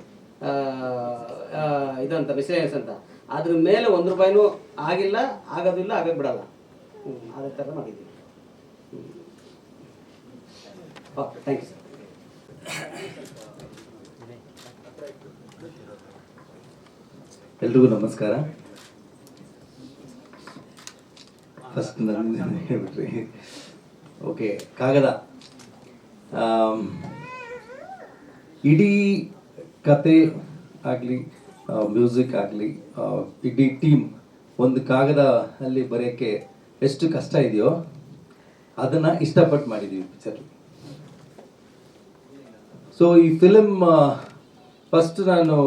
ಇದಂತ ಮಿಸ್ಲೇನಿಯಸ್ ಅಂತ. ಅದ್ರ ಮೇಲೆ ಒಂದು ರೂಪಾಯಿನೂ ಆಗಿಲ್ಲ, ಆಗೋದಿಲ್ಲ ಆಗಕ್ಕೆ ಬಿಡಲ್ಲ. ಹ್ಞೂ ಅದೇ ಥರ ಮಾಡಿದ್ದೀನಿ. ಓಕೆ ಥ್ಯಾಂಕ್ ಯು ಸರ್ ಎಲ್ರಿಗೂ ನಮಸ್ಕಾರ. ಫಸ್ಟ್ ನನ್ನ ಹೇಳ್ಬಿಟ್ರಿ. ಓಕೆ, ಕಾಗದ. ಇಡೀ ಕತೆ ಆಗಲಿ ಮ್ಯೂಸಿಕ್ ಆಗಲಿ ಇಡೀ ಟೀಮ್ ಒಂದು ಕಾಗದ ಅಲ್ಲಿ ಬರೆಯೋಕ್ಕೆ ಎಷ್ಟು ಕಷ್ಟ ಇದೆಯೋ ಅದನ್ನು ಇಷ್ಟಪಟ್ಟು ಮಾಡಿದ್ದೀವಿ ಪಿಕ್ಚರ್ ಸೊ ಈ ಫಿಲಮ್ ಫಸ್ಟ್ ನಾನು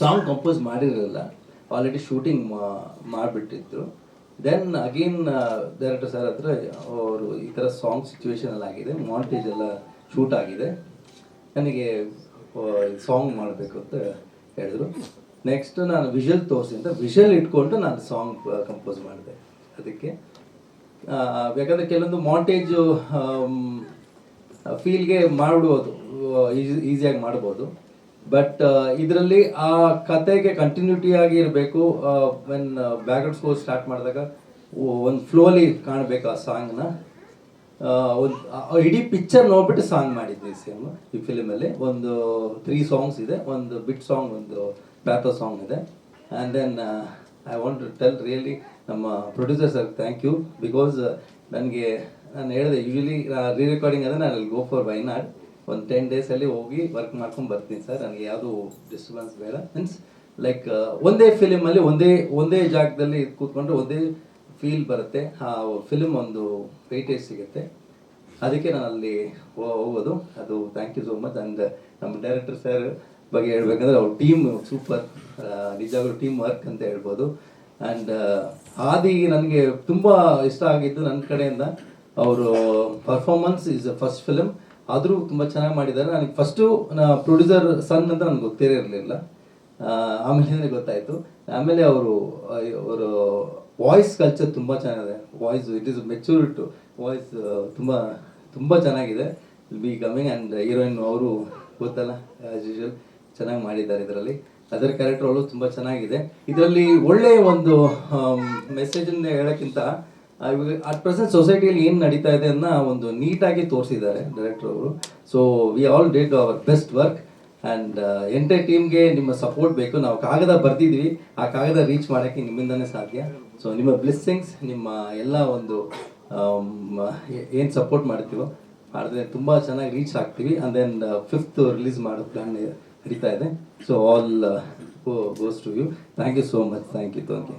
ಸಾಂಗ್ ಕಂಪೋಸ್ ಮಾಡಿರಲಿಲ್ಲ. ಆಲ್ರೆಡಿ ಶೂಟಿಂಗ್ ಮಾಡಿಬಿಟ್ಟಿದ್ರು. ದೆನ್ ಅಗೇನ್ ಡೈರೆಕ್ಟರ್ ಸರ್ ಹತ್ರ ಅವರು ಈ ಥರ ಸಾಂಗ್ ಸಿಚುವೇಶನ್ ಎಲ್ಲ ಆಗಿದೆ ಮಾಂಟೇಜ್ ಎಲ್ಲ ಶೂಟ್ ಆಗಿದೆ. ನನಗೆ ಸಾಂಗ್ ಮಾಡಬೇಕು ಅಂತ ಹೇಳಿದ್ರು. ನೆಕ್ಸ್ಟ್ ನಾನು ವಿಷಲ್ ತೋರಿಸಿ ಅಂತ ವಿಷಲ್ ಇಟ್ಕೊಂಡು ನಾನು ಸಾಂಗ್ ಕಂಪೋಸ್ ಮಾಡಿದೆ. ಅದಕ್ಕೆ ಯಾಕಂದರೆ ಕೆಲವೊಂದು ಮಾಂಟೇಜು ಫೀಲ್ಗೆ ಮಾಡ್ಬೋದು ಈಸಿಯಾಗಿ ಮಾಡ್ಬೋದು. ಬಟ್ ಇದರಲ್ಲಿ ಆ ಕತೆಗೆ ಕಂಟಿನ್ಯೂಟಿ ಆಗಿ ಇರಬೇಕು ವೆನ್ ಬ್ಯಾಕ್ಗ್ರೌಂಡ್ ಸ್ಕೋರ್ ಸ್ಟಾರ್ಟ್ ಮಾಡಿದಾಗ ಒಂದು ಫ್ಲೋಲಿ ಕಾಣಬೇಕು ಆ ಸಾಂಗ್ನ ಒಂದು ಇಡೀ ಪಿಕ್ಚರ್ ನೋಡ್ಬಿಟ್ಟು ಸಾಂಗ್ ಮಾಡಿದ್ವಿ ಸೇಮ್ ಈ ಫಿಲಿಮಲ್ಲಿ. ಒಂದು ತ್ರೀ ಸಾಂಗ್ಸ್ ಇದೆ, ಒಂದು ಬಿಟ್ ಸಾಂಗ್ ಒಂದು ಪ್ಯಾಥೋ ಸಾಂಗ್ ಇದೆ. And then I want to tell really ನಮ್ಮ producer sir thank you because ನನಗೆ, ನಾನು ಹೇಳಿದೆ ಯೂಶಲಿ ರೀ ರೆಕಾರ್ಡಿಂಗ್ ಅಂದರೆ ನಾನು ಅಲ್ಲಿ ಗೋ ಫಾರ್ ವೈನಾಡ್ ಒಂದು ಟೆನ್ ಡೇಸಲ್ಲಿ ಹೋಗಿ ವರ್ಕ್ ಮಾಡ್ಕೊಂಡು ಬರ್ತೀನಿ ಸರ್ ನನಗೆ ಯಾವುದು ಡಿಸ್ಟರ್ಬೆನ್ಸ್ ಬೇಡ. ಮೀನ್ಸ್ ಲೈಕ್ ಒಂದೇ ಫಿಲಿಮಲ್ಲಿ ಒಂದೇ ಒಂದೇ ಜಾಗದಲ್ಲಿ ಕೂತ್ಕೊಂಡ್ರೆ ಒಂದೇ ಫೀಲ್ ಬರುತ್ತೆ. ಆ ಫಿಲಿಮ್ ಒಂದು ವೇಟೇಜ್ ಸಿಗುತ್ತೆ. ಅದಕ್ಕೆ ನಾನು ಅಲ್ಲಿ ಹೋಗೋದು. ಅದು thank you so much and ನಮ್ಮ ಡೈರೆಕ್ಟರ್ ಸರ್ ಬಗ್ಗೆ ಹೇಳ್ಬೇಕಂದ್ರೆ ಅವ್ರ ಟೀಮ್ ಸೂಪರ್ ನಿಜವಾಗ್ಲೂ ಟೀಮ್ ವರ್ಕ್ ಅಂತ ಹೇಳ್ಬೋದು. ಆ್ಯಂಡ್ ಆದಿ ನನಗೆ ತುಂಬ ಇಷ್ಟ ಆಗಿದ್ದು ನನ್ನ ಕಡೆಯಿಂದ. ಅವರು ಪರ್ಫಾರ್ಮೆನ್ಸ್ ಇಸ್ ಫಸ್ಟ್ ಫಿಲಮ್ ಆದರೂ ತುಂಬ ಚೆನ್ನಾಗಿ ಮಾಡಿದ್ದಾರೆ. ನನಗೆ ಫಸ್ಟು ಪ್ರೊಡ್ಯೂಸರ್ ಸನ್ ಅಂತ ನನಗೆ ಗೊತ್ತೇ ಇರಲಿಲ್ಲ. ಆಮೇಲೆ ನನಗೆ ಗೊತ್ತಾಯಿತು. ಆಮೇಲೆ ಅವರು ಅವರು ವಾಯ್ಸ್ ಕಲ್ಚರ್ ತುಂಬ ಚೆನ್ನಾಗಿದೆ. Voice it is matured voice ತುಂಬ ತುಂಬ ಚೆನ್ನಾಗಿದೆ. ಬಿ ಕಮಿಂಗ್ ಆ್ಯಂಡ್ ಹೀರೋಯಿನ್ ಅವರು ಗೊತ್ತಲ್ಲ ಆ್ಯಸ್ ಯೂಶಲ್ ಚೆನ್ನಾಗಿ ಮಾಡಿದ್ದಾರೆ ಇದರಲ್ಲಿ. ಅದರ ಕ್ಯಾರೆಕ್ಟರ್ ಅವಳು ತುಂಬ ಚೆನ್ನಾಗಿದೆ. ಇದರಲ್ಲಿ ಒಳ್ಳೆಯ ಒಂದು ಮೆಸೇಜನ್ನು ಹೇಳೋಕ್ಕಿಂತ ಅಟ್ ಪ್ರೆಸೆಂಟ್ ಸೊಸೈಟಿಯಲ್ಲಿ ಏನು ನಡೀತಾ ಇದೆ ಅನ್ನ ಒಂದು ನೀಟಾಗಿ ತೋರಿಸಿದ್ದಾರೆ ಡೈರೆಕ್ಟರ್ ಅವರು. So we all did our best work and entire ಟೀಮ್ಗೆ ನಿಮ್ಮ ಸಪೋರ್ಟ್ ಬೇಕು. ನಾವು ಕಾಗದ ಬರ್ತಿದ್ವಿ ಆ ಕಾಗದ ರೀಚ್ ಮಾಡೋಕ್ಕೆ ನಿಮ್ಮಿಂದನೇ ಸಾಧ್ಯ. ಸೊ ನಿಮ್ಮ ಬ್ಲೆಸ್ಸಿಂಗ್ಸ್ ನಿಮ್ಮ ಎಲ್ಲ ಒಂದು ಏನು ಸಪೋರ್ಟ್ ಮಾಡ್ತೀವೋ ಮಾಡಿದ್ರೆ ತುಂಬ ಚೆನ್ನಾಗಿ ರೀಚ್ ಆಗ್ತೀವಿ. ಆ್ಯಂಡ್ ದೆನ್ ಫಿಫ್ತ್ ರಿಲೀಸ್ ಮಾಡೋ ಪ್ಲ್ಯಾನ್ ನಡೀತಾ ಇದೆ. So all goes to you thank you so much thank you thank you